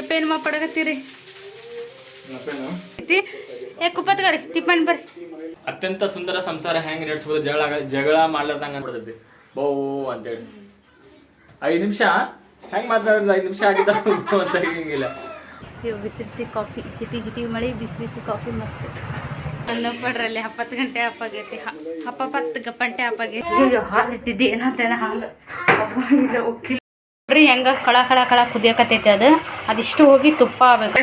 ಎಪ್ಪೇನು ಮಾ ಪಡಗತ್ತೀರಿ ಏ ಕುಪ್ಪತ್ಗಾರಿ ತಿಪ್ಪನ್ ಬರ್ರಿ. ಅತ್ಯಂತ ಸುಂದರ ಸಂಸಾರ ಹೆಂಗ್ ನಡೆಸ್ಬೋದು? ಜಗಳ ಜಗಳ ಮಾಡ್ಲಾರ್ದಂಗ ಅನ್ಬಿಡ್ತೈತಿ. ಬೋ ಅಂತೇಳಿ. ಐದು ನಿಮಿಷ? ಹೆಂಗ್ ಮಾತಾಡಿದ್ರೆ ಐದು ನಿಮಿಷ ಆಗಿದ್ದ ಅಂತ ಹಿಂಗಿಲ್ಲ ಬಿಸಿ ಬಿಸಿ ಕಾಫಿ ಜಿಟಿ ಜಿಟಿ ಮಳಿ ಬಿಸಿ ಬಿಸಿ ಕಾಫಿ ಮಸ್ತ್. ಒಂದು ಪಡ್ರಲ್ಲಿ ಹಪ್ಪತ್ತು ಗಂಟೆ ಹಪ್ಪಾಗೈತಿ. ಹಪ್ಪ ಪತ್ತು ಗಂಟೆ ಹಪ್ಪಾಗೈತಿ. ಹಾಲು ಇಟ್ಟಿದ್ದೆ ಏನಂತೇನ ಹಾಲು? ಹಬ್ಬ ಇಲ್ಲ ಉಕ್ಕಿಲ್ಲ ನೋಡ್ರಿ ಹೆಂಗ ಕಳ ಕಳ ಕಳ ಕುದಿಯಕತ್ತೈತಿ ಅದು. ಅದಿಷ್ಟು ಹೋಗಿ ತುಪ್ಪ ಆಗ್ಬೇಕು.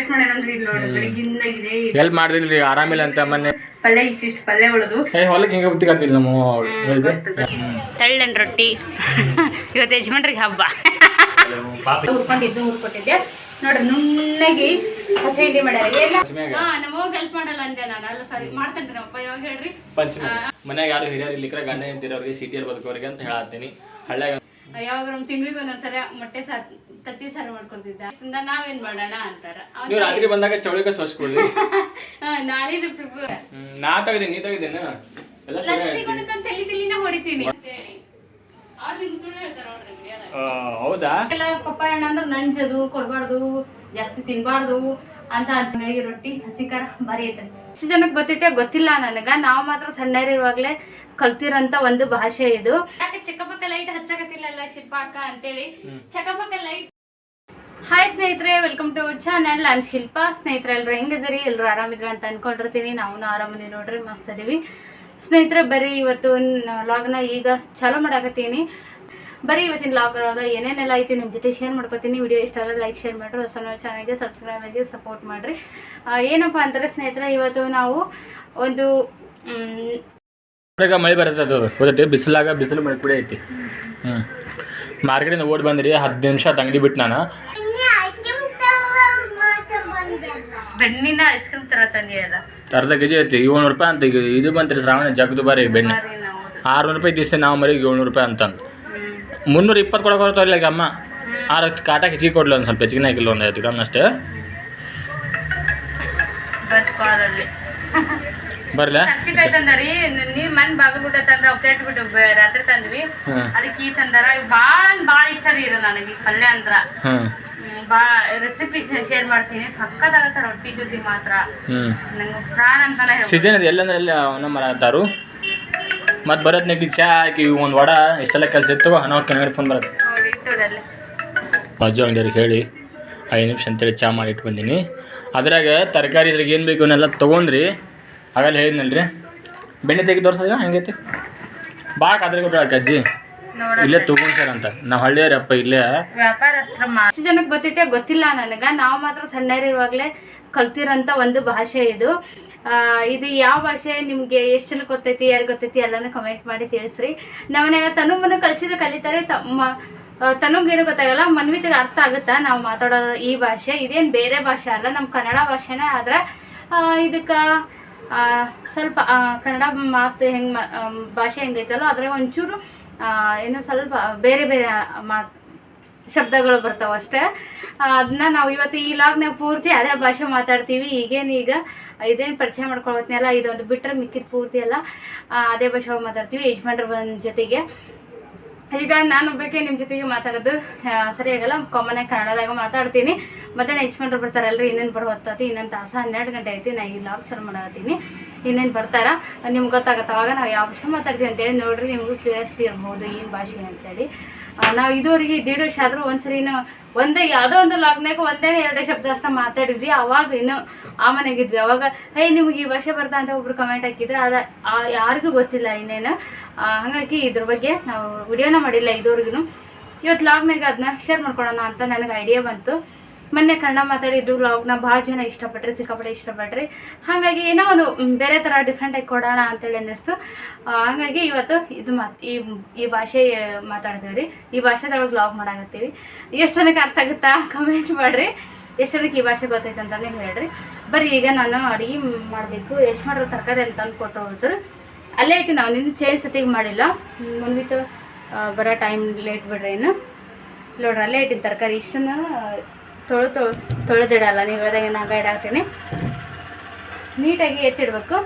ಇಲ್ಲಿ ನೋಡ್ರಿ ಹೆಲ್ಪ್ ಮಾಡಿದ್ರಿ ಆರಾಮಿಲ್ಲ ಅಂತ ಮೊನ್ನೆ. ಪಲ್ಯ ಇಷ್ಟಿಷ್ಟು ಪಲ್ಯ ಉಳಿದು. ಏ ಹೊಲಕ್ಕೆ ಹೆಂಗ ಬುತ್ತಿ ಕಾಡ್ತಿಲ್ಲ ನಮ್ಮ ಅವ್ಳು. ಹೇಳಿದ್ದೆ? ತೆಳ್ಳನ್ ರೊಟ್ಟಿ. ಇವತ್ತು ಯಜಮಾನ್ರಿಗೆ ಹಬ್ಬ. ಹುರ್ಕೊಂಡಿದ್ದು ಹುರ್ಕೊಟ್ಟಿದ್ದೆ ನೋಡ್ರಿ ನುಣ್ಣಗೆ ಹಸಿ ಹಿಂಡಿ ಮಾಡ್ಯಾರ. ಏನ ಪಂಚಮ್ಯಾಗ? ಹಾ ನಮ್ಮವ್ಗ ಹೆಲ್ಪ್ ಮಾಡಲ್ಲ ಅಂದೆ ನಾನು. ಅಲ್ಲ ಸಾರಿ ಮಾಡ್ತೇನೆ ನಮ್ಮಪ್ಪ ಯಾವಾಗ ಹೇಳ್ರಿ? ಪಂಚಮಿ ಮನ್ಯಾಗ ಯಾರು ಹಿರಿಯರು ಇಲ್ಲಿಕ್ರ ಗಂಡ ಅಂತಿರೋರಿಗೆ ಸಿಟಿಯಲ್ಲಿ ಬದುಕೋರಿಗೆ ಅಂತ ಹೇಳತ್ತೀನಿ. ಹಳ್ಳ್ಯಾಗ ಯಾವಾಗ ನಮ್ ತಿಂಗಳಿಗೆ ಒಂದೊಂದ್ಸರಿ ಮೊಟ್ಟೆ ಸಾರ್ ತತ್ತಿ ಸಾರು ಮಾಡ್ಕೊಳ್ತಿದ್ದ. ನಾವೇನ್ ಮಾಡೋಣ ಅಂತಾರ. ನೀವು ರಾತ್ರಿ ಬಂದಾಗ ಸೋಸ್ಕೊಡ್ರಿ ಹಾ, ನಾಳಿದ್ದು ನಾ ತೆಗ್ದೇನಿ ನೀ ತೆಗ್ದೇನ? ಎಲ್ಲ ಸರಿ ತಂದು ತಲಿ ತಲಿನ ಹೊಡಿತೀನಿ. ಹೌದಾ? ಪಪ್ಪಾಯ ಹಣ್ಣು ಅಂದ್ರೆ ನಂಜದು ಕೊಡಬಾರ್ದು ಜಾಸ್ತಿ ತಿನ್ಬಾರ್ದು. ಅಂತ ಅಂತೀವಿ ರೊಟ್ಟಿ ಹಸಿ ಖಾರ ಭಾರಿ ಐತೆ ಎಷ್ಟು ಜನಕ್ಕೆ ಗೊತ್ತೈತೆ? ಗೊತ್ತಿಲ್ಲ ನನಗ. ನಾವು ಮಾತ್ರ ಸಣ್ಣರಿರುವಾಗಲೇ ಕಲ್ತಿರೋಂಥ ಒಂದು ಭಾಷೆ ಇದು. ಯಾಕೆ ಚಕ್ಕಪಕ್ಕ ಲೈಟ್ ಹಚ್ಚಕತ್ತಿಲ್ಲಲ್ಲ ಶಿಲ್ಪ ಅಕ್ಕ ಅಂತೇಳಿ? ಚಕ್ಕಪಕ್ಕ ಲೈಟ್ ಹಾಯ್ ಸ್ನೇಹಿತರೆ ವೆಲ್ಕಮ್ ಟು ಅವರ್ ಚಾನಲ್ ನಾನು ಶಿಲ್ಪ. ಸ್ನೇಹಿತರೆ ಎಲ್ಲರೂ ಹೆಂಗಿದ್ದೀರಿ? ಎಲ್ಲರೂ ಆರಾಮಿದ್ರು ಅಂತ ಅನ್ಕೊಂಡಿರ್ತೀನಿ ನಾವು ಆರಾಮದಿ ನೋಡ್ರಿ ಮಸ್ತ್ ಅದೀವಿ ಸ್ನೇಹಿತರೆ ಬರೀ ಇವತ್ತು ಲಾಗ್ನ ಈಗ ಚಾಲೂ ಮಾಡಾಕತ್ತೀನಿ. ಬರೀ ಇವತ್ತಿನ ಲಾಗ್ ಒಳಗೆ ಏನೇನೆಲ್ಲ ಐತಿ ನಿಮ್ಮ ಜೊತೆ ಶೇರ್ ಮಾಡ್ಕೊತೀನಿ. ವಿಡಿಯೋ ಇಷ್ಟ ಆದರೆ ಲೈಕ್ ಶೇರ್ ಮಾಡಿರಿ. ಹೊಸ ಚಾನಲ್ಗೆ ಸಬ್ಸ್ಕ್ರೈಬ್ ಆಗಿ ಸಪೋರ್ಟ್ ಮಾಡಿರಿ. ಏನಪ್ಪ ಅಂತಾರೆ ಸ್ನೇಹಿತರೆ ಇವತ್ತು ನಾವು ಒಂದು ಮಳೆ ಬರುತ್ತೆ ಅದು. ಗೊತ್ತೈತಿ? ಬಿಸಿಲಾಗ ಬಿಸಿಲು ಮಳೆ ಕೂಡ ಐತಿ. ಹ್ಞೂ ಮಾರ್ಕೆಟಿಂದ ಓಡಿ ಬಂದ್ರಿ. ಹತ್ತು ನಿಮಿಷ ತಂಗಡಿ ಬಿಟ್ಟು ನಾನು. ಬೆಣ್ಣಿನ ಐಸ್ ಕ್ರೀಮ್ ತರ ತಂದಿಯಲ್ಲ ಅರ್ಧ ಕೆಜಿ ಐತಿ. ಏಳ್ನೂರು ರೂಪಾಯಿ ಅಂತ ಈಗ ಇದು ಬಂತ್ರಿ ಶ್ರಾವಣ ಜಗದು ಬಾರಿ ಬೆಣ್ಣೆ. ಆರುನೂರು ರೂಪಾಯಿ ದಿವಸ ನಾವು ಮರಿಗೆ ಏಳ್ನೂರು ರೂಪಾಯಿ ಅಂತಂದು ಮುನ್ನೂರ ಇಪ್ಪತ್ತು ಕೊಡೋಕೆ ಇಲ್ಲ ಈಗ ಅಮ್ಮ. ಆರು ಕಾಟ ಹೆಚ್ಚಿಗೆ ಕೊಡ್ಲಿ ಒಂದು ಸ್ವಲ್ಪ ಹೆಚ್ಚಿಗೆ ಹಾಕಿಲ್ಲ ಒಂದು ಐದು ಗ್ರಾಮ್ ಅಷ್ಟೇ. ಬರಲ? ಹಚ್ಚಿಕಾಯಿ ತಂದರಿ ನೀವ್ ಮನ್ ಬಾಗಿಲು ಬಿಟ್ಟ ತಂದ್ರ ಅಪ್ಡೇಟ್ ಬಿಟ್ಟು ರಾತ್ರಿ ತಂದ್ವಿ. ಅದಕ್ಕೆ ಈ ತಂದಾರ ಭಾಳ ಭಾಳ ಇಷ್ಟ ರೀ ಇದು ನನಗೆ ಪಲ್ಯ ಅಂದ್ರ ಬಾ ರೆಸಿಪಿ ಶೇರ್ ಮಾಡ್ತೀನಿ ಸಕ್ಕತ್ತಾಗತ್ತ ರೊಟ್ಟಿ ಜೊತೆ ಮಾತ್ರ. ನಂಗೆ ಪ್ರಾಣ ಅಂತ. ಸೀಸನ್ ಇದೆ ಎಲ್ಲಂದ್ರೆ ಎಲ್ಲ ಅವನ ಮರ ಅಂತಾರು? ಮತ್ತು ಬರತ್ ನೆಗ್ಡಿ ಚಾ ಹಾಕಿ ಒಂದು ವಡ ಇಷ್ಟೆಲ್ಲ ಕೆಲಸ ಇತ್ತು ನಾವು ಕೆನಗಡೆ ಫೋನ್ ಬರುತ್ತೆ ಮಜ್ಜು. ಬಾಜು ಅಂಗಡಿಯವ್ರಿಗೆ ಹೇಳಿ ಐದು ನಿಮಿಷ ಅಂತೇಳಿ ಚಾ ಮಾಡಿ ಇಟ್ಟು ಬಂದೀನಿ. ಅದ್ರಾಗ ತರಕಾರಿ ಇದ್ರಾಗ ಏನು ಬೇಕು ಅವನ್ನೆಲ್ಲ ತೊಗೊಂಡ್ರಿ. ಆಗಲ್ಲ ಹೇಳಿದ್ನಲ್ರಿ. ಬೆಣ್ಣೆ ತೆಗೆದು ತೋರ್ಸದ? ಹೆಂಗೈತಿ ಭಾಳ ಕಾದ್ರೆ ಕೊಟ್ರು ಅಜ್ಜಿ. ಇಲ್ಲೇ ಸರ್ ಅಂತ. ನಾವು ಹಳ್ಳಿಯರಪ್ಪ ಇಲ್ಲೇ. ವ್ಯಾಪಾರಸ್ತ್ರ ಅಷ್ಟು ಜನಕ್ಕೆ ಗೊತ್ತೈತೆ ಗೊತ್ತಿಲ್ಲ ನನಗೆ. ನಾವು ಮಾತ್ರ ಸಣ್ಣರಿರುವಾಗಲೇ ಕಲ್ತಿರೋಂಥ ಒಂದು ಭಾಷೆ ಇದು. ಇದು ಯಾವ ಭಾಷೆ, ನಿಮಗೆ ಎಷ್ಟು ಜನಕ್ಕೆ ಗೊತ್ತೈತಿ ಯಾರು ಗೊತ್ತೈತಿ ಎಲ್ಲನೂ ಕಮೆಂಟ್ ಮಾಡಿ ತಿಳಿಸ್ರಿ. ನಮ್ಮನೆಯ ತನು ಮನ ಕಲಿಸಿದ್ರೆ ಕಲಿತಾರೆ ತಮ್ಮ ತನಗೇನು ಗೊತ್ತಾಗಲ್ಲ, ಮನ್ವಿತಿಗೆ ಅರ್ಥ ಆಗುತ್ತಾ? ನಾವು ಮಾತಾಡೋ ಈ ಭಾಷೆ, ಇದೇನು ಬೇರೆ ಭಾಷೆ ಅಲ್ಲ ನಮ್ಮ ಕನ್ನಡ ಭಾಷೆನೇ ಆದ್ರೆ ಇದಕ್ಕೆ ಸ್ವಲ್ಪ ಕನ್ನಡ ಮಾತು ಹೆಂಗೆ ಭಾಷೆ ಹೆಂಗೈತಲ್ಲೋ, ಅದ್ರಾಗ ಒಂಚೂರು ಏನು ಸ್ವಲ್ಪ ಬೇರೆ ಬೇರೆ ಮಾತು ಶಬ್ದಗಳು ಬರ್ತಾವೆ ಅಷ್ಟೇ. ಅದನ್ನ ನಾವು ಇವತ್ತು ಈ ಲಾಗ್ನಾಗ ಪೂರ್ತಿ ಅದೇ ಭಾಷೆ ಮಾತಾಡ್ತೀವಿ. ಈಗೇನು ಈಗ ಇದೇನು ಪರಿಚಯ ಮಾಡ್ಕೊಳತ್ನೆಲ್ಲ ಇದೊಂದು ಬಿಟ್ಟರೆ ಮಿಕ್ಕಿದ ಪೂರ್ತಿ ಎಲ್ಲ ಅದೇ ಭಾಷೆ ಮಾತಾಡ್ತೀವಿ ಯಜಮಾನ್ರ ಬಂದ ಜೊತೆಗೆ. ಈಗ ನಾನು ಬೇಕೇ ನಿಮ್ಮ ಜೊತೆಗೆ ಮಾತಾಡೋದು ಆ, ಸರಿ ಆಗಲ್ಲ ಕಾಮನಾಗಿ ಕನ್ನಡದಾಗ ಮಾತಾಡ್ತೀನಿ. ಮತ್ತೆ ಯಜಮಾನ್ರು ಬರ್ತಾರಲ್ರಿ ಇನ್ನೇನು ಬರೋ ಹೊತ್ತತಿ ಇನ್ನೊಂದು ತಾಸು ಹನ್ನೆರಡು ಗಂಟೆ ಐತಿ ನಾನು ಈ ಲಾಗ್ ಶುರು ಮಾಡತ್ತೀನಿ ಇನ್ನೇನು ಬರ್ತಾರ ನಿಮ್ಗೆ ಗೊತ್ತಾಗತ್ತೆ ಅವಾಗ ನಾವು ಯಾವ ಭಾಷೆ ಮಾತಾಡ್ತೀವಿ ಅಂತೇಳಿ ನೋಡ್ರಿ ನಿಮಗೂ ಕ್ಯೂರಿಯಾಸಿಟಿ ಇರ್ಬೋದು ಏನು ಭಾಷೆ ಅಂತೇಳಿ. ನಾವು ಇದುವರೆಗೆ ದೇಡ್ ವರ್ಷ ಆದರೂ ಒಂದ್ಸರಿನ ಒಂದೇ ಯಾವುದೋ ಒಂದು ಲಾಗ್ನಾಗ ಒಂದೇ ಎರಡೇ ಶಬ್ದ ಅಷ್ಟೇ ಮಾತಾಡಿದ್ವಿ. ಅವಾಗ ಇನ್ನು ಆ ಮನೆಗಿದ್ವಿ. ಅವಾಗ, ಹೇ, ನಿಮ್ಗೆ ಈ ವರ್ಷ ಬರ್ತಾ ಅಂತ ಒಬ್ರು ಕಮೆಂಟ್ ಹಾಕಿದ್ರೆ. ಅದ ಯಾರಿಗೂ ಗೊತ್ತಿಲ್ಲ ಇನ್ನೇನು. ಹಾಗಾಗಿ ಇದ್ರ ಬಗ್ಗೆ ನಾವು ವಿಡಿಯೋನ ಮಾಡಿಲ್ಲ ಇದುವರೆಗೂ ಇವತ್ತು ಲಾಗ್ನಾಗ ಅದನ್ನ ಶೇರ್ ಮಾಡ್ಕೊಳ್ಳೋಣ ಅಂತ ನನಗೆ ಐಡಿಯಾ ಬಂತು. ಮೊನ್ನೆ ಕನ್ನಡ ಮಾತಾಡಿದ್ದು ವ್ಲಾಗ್ನ ಭಾಳ ಜನ ಇಷ್ಟಪಟ್ರಿ, ಸಿಕ್ಕಾಪಟ್ಟೆ ಇಷ್ಟಪಟ್ರಿ. ಹಾಗಾಗಿ ಏನೋ ಒಂದು ಬೇರೆ ಥರ ಡಿಫ್ರೆಂಟಾಗಿ ಕೊಡೋಣ ಅಂತೇಳಿ ಅನ್ನಿಸ್ತು. ಹಾಗಾಗಿ ಇವತ್ತು ಇದು ಮಾತು, ಈ ಈ ಭಾಷೆ ಮಾತಾಡ್ತೀವಿ ರೀ. ಈ ಭಾಷೆದೊಳಗೆ ವ್ಲಾಗ್ ಮಾಡಾಕತ್ತೀವಿ. ಎಷ್ಟು ಜನಕ್ಕೆ ಅರ್ಥ ಆಗುತ್ತಾ? ಕಮೆಂಟ್ ಮಾಡಿರಿ. ಎಷ್ಟು ಜನಕ್ಕೆ ಈ ಭಾಷೆ ಗೊತ್ತೈತೆ ಅಂತಲೇ ಹೇಳ್ರಿ. ಬರ್ರಿ, ಈಗ ನಾನು ಅಡುಗೆ ಮಾಡಬೇಕು. ಎಷ್ಟು ಮಾಡಿರೋ ತರಕಾರಿ ಅಂತ ತಂದು ಕೊಟ್ಟು ಹೋದ್ರು. ಅಲ್ಲೇ ಇಟ್ಟು ನಾವು ನಿನ್ನ ಚೇಂಜ್ ಸತಿಗೆ ಮಾಡಿಲ್ಲ. ಮುಂದಿತ್ತು ಬರೋ ಟೈಮ್ ಲೇಟ್ ಬಿಡ್ರಿ ಏನು ನೋಡ್ರಿ, ಅಲ್ಲೇ ಇಟ್ಟಿನ ತರಕಾರಿ. ಇಷ್ಟನ್ನು ತೊಳೆ ತೊಳೆ ತೊಳೆದಿಡಲ್ಲ, ನೀವು ಹೇಳ್ದಾಗ ನಾನು ಗೈಡ್ ಆಗ್ತೀನಿ. ನೀಟಾಗಿ ಎತ್ತಿಡ್ಬೇಕು.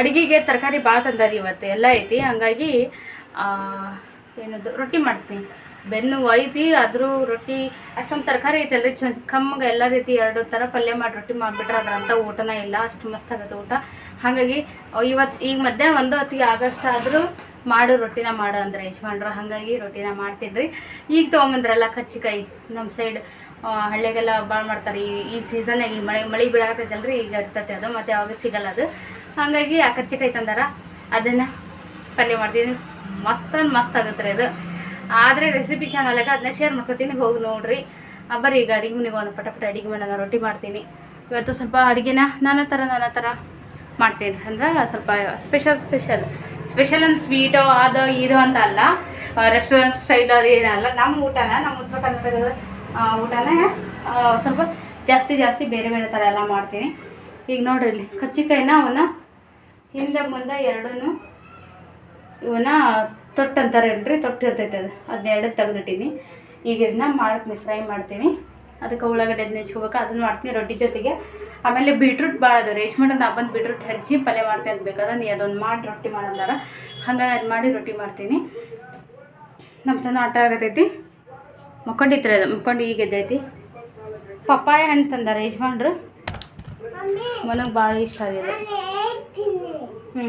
ಅಡುಗೆಗೆ ತರಕಾರಿ ಭಾಳ ತಂದಾರಿ ಇವತ್ತು, ಎಲ್ಲ ಐತಿ. ಹಂಗಾಗಿ ಏನದು, ರೊಟ್ಟಿ ಮಾಡ್ತೀನಿ. ಬೆನ್ನು ಒಯ್ದು ಆದರೂ ರೊಟ್ಟಿ, ಅಷ್ಟೊಂದು ತರಕಾರಿ ಐತಲ್ರಿ, ಚ ಕಮ್ಮಗೆ ಎಲ್ಲ ರೀತಿ ಎರಡು ಥರ ಪಲ್ಯ ಮಾಡಿ ರೊಟ್ಟಿ ಮಾಡಿಬಿಟ್ರೆ ಅದ್ರಂಥ ಊಟನ ಇಲ್ಲ, ಅಷ್ಟು ಮಸ್ತ್ ಆಗುತ್ತೆ ಊಟ. ಹಾಗಾಗಿ ಇವತ್ತು ಈಗ ಮಧ್ಯಾಹ್ನ ಒಂದು ಹೊತ್ತಿಗೆ ಆಗಸ್ಟ್ ಆದರೂ ಮಾಡು ರೊಟ್ಟಿನ ಮಾಡು ಅಂದ್ರೆ ಯಜಮಾನ್ರು, ಹಾಗಾಗಿ ರೊಟ್ಟಿನ ಮಾಡ್ತೀನಿ ರೀ ಈಗ ತೊಗೊಂಬಂದ್ರಲ್ಲ ಕಚ್ಚಿಕಾಯಿ ನಮ್ಮ ಸೈಡ್ ಹಳ್ಳಿಗೆಲ್ಲ ಭಾಳ ಮಾಡ್ತಾರೆ, ಈ ಈ ಸೀಸನ್ನಾಗ ಈ ಮಳೆ ಮಳೆ ಬೀಳಾಕತ್ತೈತಲ್ರಿ, ಈಗ ಇರ್ತೈತೆ ಅದು, ಮತ್ತು ಯಾವಾಗ ಸಿಗಲ್ಲ ಅದು. ಹಾಗಾಗಿ ಆ ಕಚ್ಚಿಕಾಯಿ ತಂದಾರ, ಅದನ್ನು ಪಲ್ಯ ಮಾಡ್ತೀನಿ, ಮಸ್ತ್ ಮಸ್ತ್ ಆಗುತ್ತೆ ರೀ ಅದು. ಆದರೆ ರೆಸಿಪಿ ಚಾನಲ್ಗೆ ಅದನ್ನ ಶೇರ್ ಮಾಡ್ಕೊತೀನಿ. ಹೋಗಿ ನೋಡ್ರಿ. ಬರೀ ಈಗ ಅಡುಗೆ ಮನೆಗೆ ಒಂದು ಪಟ ಪಟ ಅಡುಗೆ ಮಾಡೋಣ ರೊಟ್ಟಿ ಮಾಡ್ತೀನಿ. ಇವತ್ತು ಸ್ವಲ್ಪ ಅಡುಗೆನ ನಾನಾ ಥರ ನಾನಾ ಥರ ಮಾಡ್ತೀನಿ ಅಂದ್ರೆ ಸ್ವಲ್ಪ ಸ್ಪೆಷಲ್ ಸ್ಪೆಷಲ್ ಸ್ಪೆಷಲ್ ಅಂದ್ ಸ್ವೀಟು ಅದು ಇದು ಅಂತ ಅಲ್ಲ. ರೆಸ್ಟೋರೆಂಟ್ ಸ್ಟೈಲ್ ಅದು ಏನಲ್ಲ ನಮ್ಮ ಊಟನ ನಮ್ಮ ಉತ್ತರ ಆ, ಊಟನೇ ಸ್ವಲ್ಪ ಜಾಸ್ತಿ ಜಾಸ್ತಿ ಬೇರೆ ಬೇರೆ ಥರ ಎಲ್ಲ ಮಾಡ್ತೀನಿ. ಈಗ ನೋಡ್ರಿ ಇಲ್ಲಿ ಕರ್ಚಿಕಾಯಿನ ಅವನ್ನ ಹಿಂದೆ ಮುಂದೆ ಎರಡೂ ಇವನ್ನ ತೊಟ್ಟು ಅಂತಾರೆ ಏನ್ರಿ ತೊಟ್ಟು ಇರ್ತೈತೆ ಅದು. ಅದನ್ನೆರಡು ತೆಗೆದಿಟ್ಟೀನಿ. ಈಗ ಇದನ್ನ ಮಾಡ್ತೀನಿ, ಫ್ರೈ ಮಾಡ್ತೀನಿ. ಅದಕ್ಕೆ ಉಳ್ಳಾಗಡ್ಡೆ ಅದನ್ನ ಹೆಚ್ಕೋಬೇಕು. ಅದನ್ನ ಮಾಡ್ತೀನಿ ರೊಟ್ಟಿ ಜೊತೆಗೆ. ಆಮೇಲೆ ಬೀಟ್ರೂಟ್ ಭಾಳ ಅದು ರೇಷ್ಮೆ ನಾ ಬಂದು ಬೀಟ್ರೂಟ್ ಹೆಚ್ಚಿ ಪಲ್ಯ ಮಾಡ್ತೀನಿ ಅಂತ ನೀ ಅದೊಂದು ಮಾಡಿ ರೊಟ್ಟಿ ಮಾಡಂದಾರ. ಹಂಗೆ ಅದು ಮಾಡಿ ರೊಟ್ಟಿ ಮಾಡ್ತೀನಿ. ನಮ್ಮ ತನ ಆಟ ಆಗತೈತಿ ಮುಕ್ಕೊಂಡಿತ್ರಿ ಅದು. ಮುಕ್ಕೊಂಡು ಈಗ ಎದ್ದೈತಿ. ಪಪ್ಪಾಯ ಹಣ್ಣು ತಂದಾರ ಯಜಮಾನ್ರು ಮನಗೆ ಭಾಳ ಇಷ್ಟ ಆಗಿದೆ ಹ್ಞೂ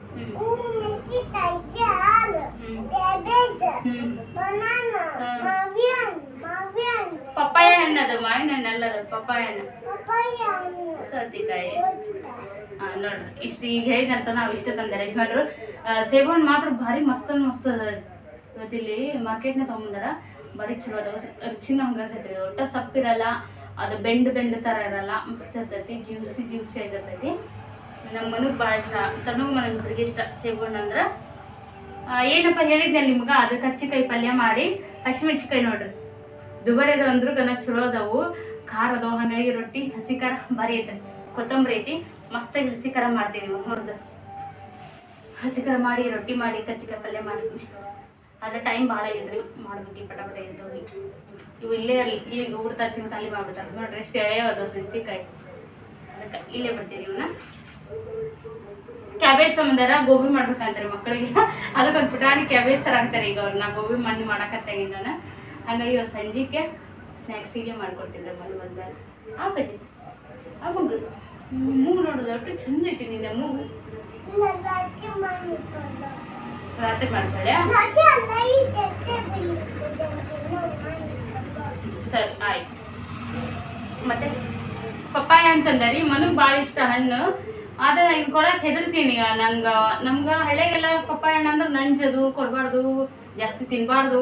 ಪಪ್ಪಾಯ ಹಣ್ಣು ಅದು ಮಾವಿನ ಹಣ್ಣು ಅಲ್ಲ ಪಪ್ಪಾಯ ಹಣ್ಣು. ಸೌತೆಕಾಯಿ ನೋಡ್ರಿ ಇಷ್ಟು ಈಗ ಹೇಳಿದಂತ ನಾವು ಇಷ್ಟ ತಂದೆ ಮಾಡ್ರು ಸೇಬು ಹಣ್ಣು ಮಾತ್ರ ಭಾರಿ ಮಸ್ತ್ ಮಸ್ತ್ ಅದ ಇವತ್ತಿಲ್ಲಿ ಮಾರ್ಕೆಟ್ನ ತೊಗೊಂಬಂದಾರ. ಭಾರಿ ಚಲೋ ಅದಾವ. ಚಿನ್ನ ಹಂಗೆ ಇರ್ತೈತಿ ಒಟ್ಟ ಸಪ್ಪಿರಲ್ಲ ಅದು ಬೆಂಡ್ ಬೆಂಡ್ ಥರ ಇರಲ್ಲ. ಮಸ್ತ್ ಇರ್ತೈತಿ. ಜ್ಯೂಸಿ ಜ್ಯೂಸಿ ಆಗಿರ್ತೈತಿ. ನಮ್ಮ ಮನಗೆ ಭಾಳ ಇಷ್ಟ. ತನು ಮನಗ್ ಹುಡುಗಿ ಇಷ್ಟ ಸೇಬು ಹಣ್ಣು ಅಂದ್ರೆ ಏನಪ್ಪ ಹೇಳಿದ್ನಲ್ಲ ನಿಮ್ಗೆ ಅದು ಕಚ್ಚಿಕಾಯಿ ಪಲ್ಯ ಮಾಡಿ ಹಸಿಮೆಣ್ಸಿಕಾಯಿ ನೋಡ್ರಿ ದುಬಾರಿ ಅದ ಅಂದ್ರೂ ಗನ ಚಲೋ ಅದಾವು. ಖಾರ ಅದಾವ. ಹಾಗಾಗಿ ರೊಟ್ಟಿ ಹಸಿ ಖಾರ ಭಾರಿ ಐತೆ. ಕೊತ್ತಂಬರಿ ಐತಿ. ಮಸ್ತಾಗಿ ಹಸಿ ಖಾರ ಮಾಡ್ತೀವಿ ನೀವು ನೋಡ್ದು ಹಸಿ ಖಾರ ಮಾಡಿ, ರೊಟ್ಟಿ ಮಾಡಿ, ಕಚ್ಚಿಕಾಯಿ ಪಲ್ಯ ಮಾಡಿದ್ವಿ ಆದ್ರೆ ಟೈಮ್ ಭಾಳ ಐತ್ರಿ ಮಾಡ್ಬೇಕು ಪಟ ಪಟ ಎದ್ದು ಇವು ಇಲ್ಲೇ ಈಗ ಊಟ ತಿಂತ ಅಲ್ಲಿ ಮಾಡ್ಬಿಡ್ತಾರೆ. ನೋಡ್ರಿ, ಎಷ್ಟು ಎಳೆಯವ ಅದು ಅದಕ್ಕೆ ಇಲ್ಲೇ ಬರ್ತೀವಿ ಇವನ್ನ ಕ್ಯಾಬೇಜ್ ಸಂಬಂಧಾರ ಗೋಬಿ ಮಾಡ್ಬೇಕಂತಾರೆ ಮಕ್ಕಳಿಗೆ. ಅದಕ್ಕೆ ಪುಟಾಣಿ ಕ್ಯಾಬೇಜ್ ತರ ಅಂತಾರೆ ಈಗ ಅವ್ರನ್ನ ಗೋಬಿ ಮಣ್ಣು ಮಾಡಕತ್ತಾಗಿ ನಾನು ಹಂಗಾಗಿ ಇವತ್ತು ಸಂಜೆಗೆ ಸ್ನ್ಯಾಕ್ಸಿಗೆ ಮಾಡ್ಕೊಡ್ತಿದ್ದೆ ಮನೆ ಬಂದಾಗ ಆ ಬಜಿ ಆ ಮಗು ಮೂಗು ನೋಡೋದು ಒಟ್ಟು ಚಂದ ಐತಿ ನಿನ್ನ ಮೂಗು ರಾತ್ರಿ ಮಾಡ್ತಾಳೆ ಸರಿ, ಆಯ್ತು. ಮತ್ತೆ ಪಪ್ಪಾಯ ಅಂತಂದರಿ, ಮನಗ್ ಭಾಳ ಇಷ್ಟ ಹಣ್ಣು. ಆದ್ರೆ ಈಗ ಕೊಡಕ್ ಹೆದರ್ತೀನಿ. ನಂಗ, ನಮ್ಗ ಹಳ್ಳಿಗೆಲ್ಲ ಪಪ್ಪಾಯ ಹಣ್ಣು ಅಂದ್ರೆ ನಂಜದು, ಕೊಡ್ಬಾರ್ದು, ಜಾಸ್ತಿ ತಿನ್ಬಾರ್ದು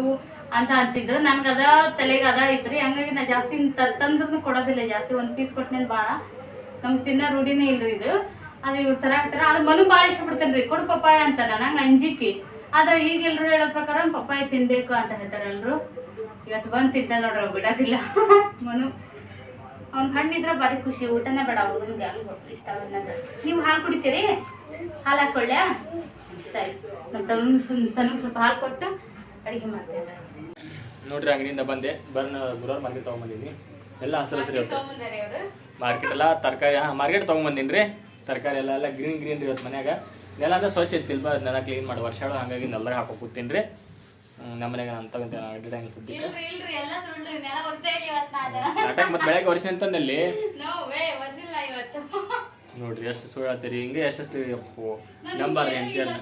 ಅಂತ ಅಂತಿದ್ರು. ನನ್ಗ ಅದ ತಲೆಗೆ ಅದ ಐತ್ರಿ. ಹಂಗಾಗಿ ನಾ ಜಾಸ್ತಿ ತಂದ್ರೂ ಕೊಡೋದಿಲ್ಲ. ಜಾಸ್ತಿ ಒಂದು ಪೀಸ್ ಕೊಟ್ಟಿನ ಭಾಳ ನಮ್ಗೆ ತಿನ್ನೋ ರೂಢಿನೇ ಇಲ್ರಿ ಇದು. ಅದು ಇವ್ರ ತರ ಹಾಕ್ತಾರ. ಅದು ಮನು ಭಾಳ ಇಷ್ಟಪಡ್ತೇನೆ ರೀ ಕೊಡು ಪಪ್ಪಾಯ ಅಂತ ನಂಗೆ ಅಂಜಿಕಿ. ಆದ್ರೆ ಈಗ ಎಲ್ರು ಹೇಳೋ ಪ್ರಕಾರ ಪಪ್ಪಾಯ ತಿನ್ಬೇಕು ಅಂತ ಹೇಳ್ತಾರೆ ಎಲ್ರು. ಇವತ್ತು ಬಂದು ತಿಂತ ನೋಡ್ರಿ ಬಿಡೋದಿಲ್ಲ. ಮನು ಅವ್ನ ಹಣ್ಣಿದ್ರೆ ಬಾರಿ ಖುಷಿ ಊಟನೇ ಬೇಡ ಹುಡುಗನಿಗೆ ಹಂಗೆ ಇಷ್ಟ ನೀವು ಹಾಲು ಕುಡಿತೀರಿ? ಹಾಲು ಹಾಕೊಳ್ಳ್ಯಾ ಸರಿ. ನಮ್ಮ ತನ್ನ ತನಗೆ ಸ್ವಲ್ಪ ಹಾಲು ಕೊಟ್ಟು ಅಡುಗೆ ಮಾಡ್ತೇನೆ. ನೋಡ್ರಿ ಅಂಗಡಿಯಿಂದ ಬಂದೆ. ಬರ್ನ ಗುರುವಾರ ಮಾರ್ಕೆಟ್ ತೊಗೊಂಬಂದಿನಿ. ಎಲ್ಲ ಹಸಿರು ಹಸಿರು ಮಾರ್ಕೆಟ್ ಎಲ್ಲ ತರಕಾರಿ ಹಾಂ ಮಾರ್ಕೆಟ್ ತೊಗೊಂಬಂದಿನಿ ರೀ. ತರಕಾರಿ ಎಲ್ಲ ಎಲ್ಲ ಗ್ರೀನ್ ಗ್ರೀನ್ ಇವತ್ತು ಮನ್ಯಾಗ. ನೆಲ ಅಂದ್ರೆ ಸ್ವಚ್ಛ ಐತಿ ಸಿಲ್ಬ ನೆಲ ಕ್ಲೀನ್ ಮಾಡಿ. ವರ್ಷ ಹಾಗಾಗಿ ನೆಲದಾಗ ಹಾಕೋ ಕೂತೀನಿ ರೀ. ನಮ್ಮ ಮನ್ಯಾಗ ನಾನು ತಗೊಂತೇನೆ ಅಡ್ಡಿ ಟೈಮ್ ಸುದ್ದಿ ಇಲ್ರಿ ಇಲ್ರಿ ಎಲ್ಲ ಸುಳ್ಳ್ರಿ ನೆಲ ಒರ್ದೇ ಇಲ್ಲ ಇವತ್ತು ನಾನು. ನಾಟಕ ಮತ್ತೆ ಬೆಳಗ್ಗೆ ವರ್ಷ ಅಂತಂದಲ್ಲಿ ನೋ ವೇ ಒರ್ದಿಲ್ಲ ಇವತ್ತು. ನೋಡ್ರಿ ಎಷ್ಟು ಸುಳ್ಳು ಹೇಳ್ತೀರಿ ಹಿಂಗೆ ಎಷ್ಟು ಅಪ್ಪು ನಂಬರ್ ಅಂತೇಳಿ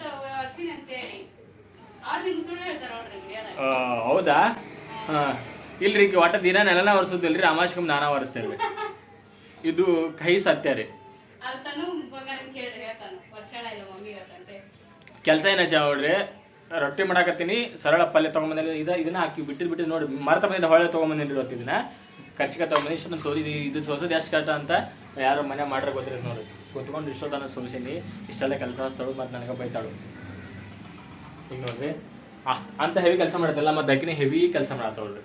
ಹೌದಾ? ಹಾಂ. ಇಲ್ರಿ ಈಗ ಒಟ್ಟ ದಿನ ನೆಲನ ಒರೆಸೋದಿಲ್ರಿ ಅಮಾಶ್ಕಮ್ ನಾನ ಒರೆಸ್ತೇನೆ ಇದು ಕೈ ಸತ್ಯ ರೀ. ಕೆಲಸ ಏನಾಯ್ತು ನೋಡ್ರಿ? ರೊಟ್ಟಿ ಮಾಡಾಕತ್ತೀನಿ ಸರಳ ಪಲ್ಯ ತೊಗೊಂಬಂದಿಲ್ಲ ಇದು ಇದನ್ನ ಹಾಕಿ ಬಿಟ್ಟಿದ್ದು ಬಿಟ್ಟಿದ್ದು ನೋಡಿ ಮರ್ತ ಬಂದಿದ್ದ ಹೊಳೆ ತೊಗೊಂಬಂದಿನಿ ಇವತ್ತು ಇದನ್ನ ಖರ್ಚಿಗೆ ತೊಗೊಂಬಂದು ಇಷ್ಟೊಂದು ಸೋದಿ ಇದು ಸೋಸೋದು ಎಷ್ಟು ಕಷ್ಟ ಅಂತ ಯಾರು ಮನೆ ಮಾಡ್ರೆ ಗೊತ್ತಿರೋದು ನೋಡಿ ಕೂತ್ಕೊಂಡು ಇಷ್ಟೊತ್ತನ ಸೋಸಿನಿ ಇಷ್ಟೆಲ್ಲ ಕೆಲಸ ಹಸ್ತಳು ಮತ್ತು ನನಗೆ ಬೈತಾಳು. ಈಗ ನೋಡ್ರಿ ಅಷ್ಟ್- ಅಂತ ಹೆವಿ ಕೆಲಸ ಮಾಡತ್ತಲ್ಲ ಮತ್ತು ಅಕ್ಕಿನ ಹೆವಿ ಕೆಲಸ ಮಾಡತ್ತವಳ್ರಿ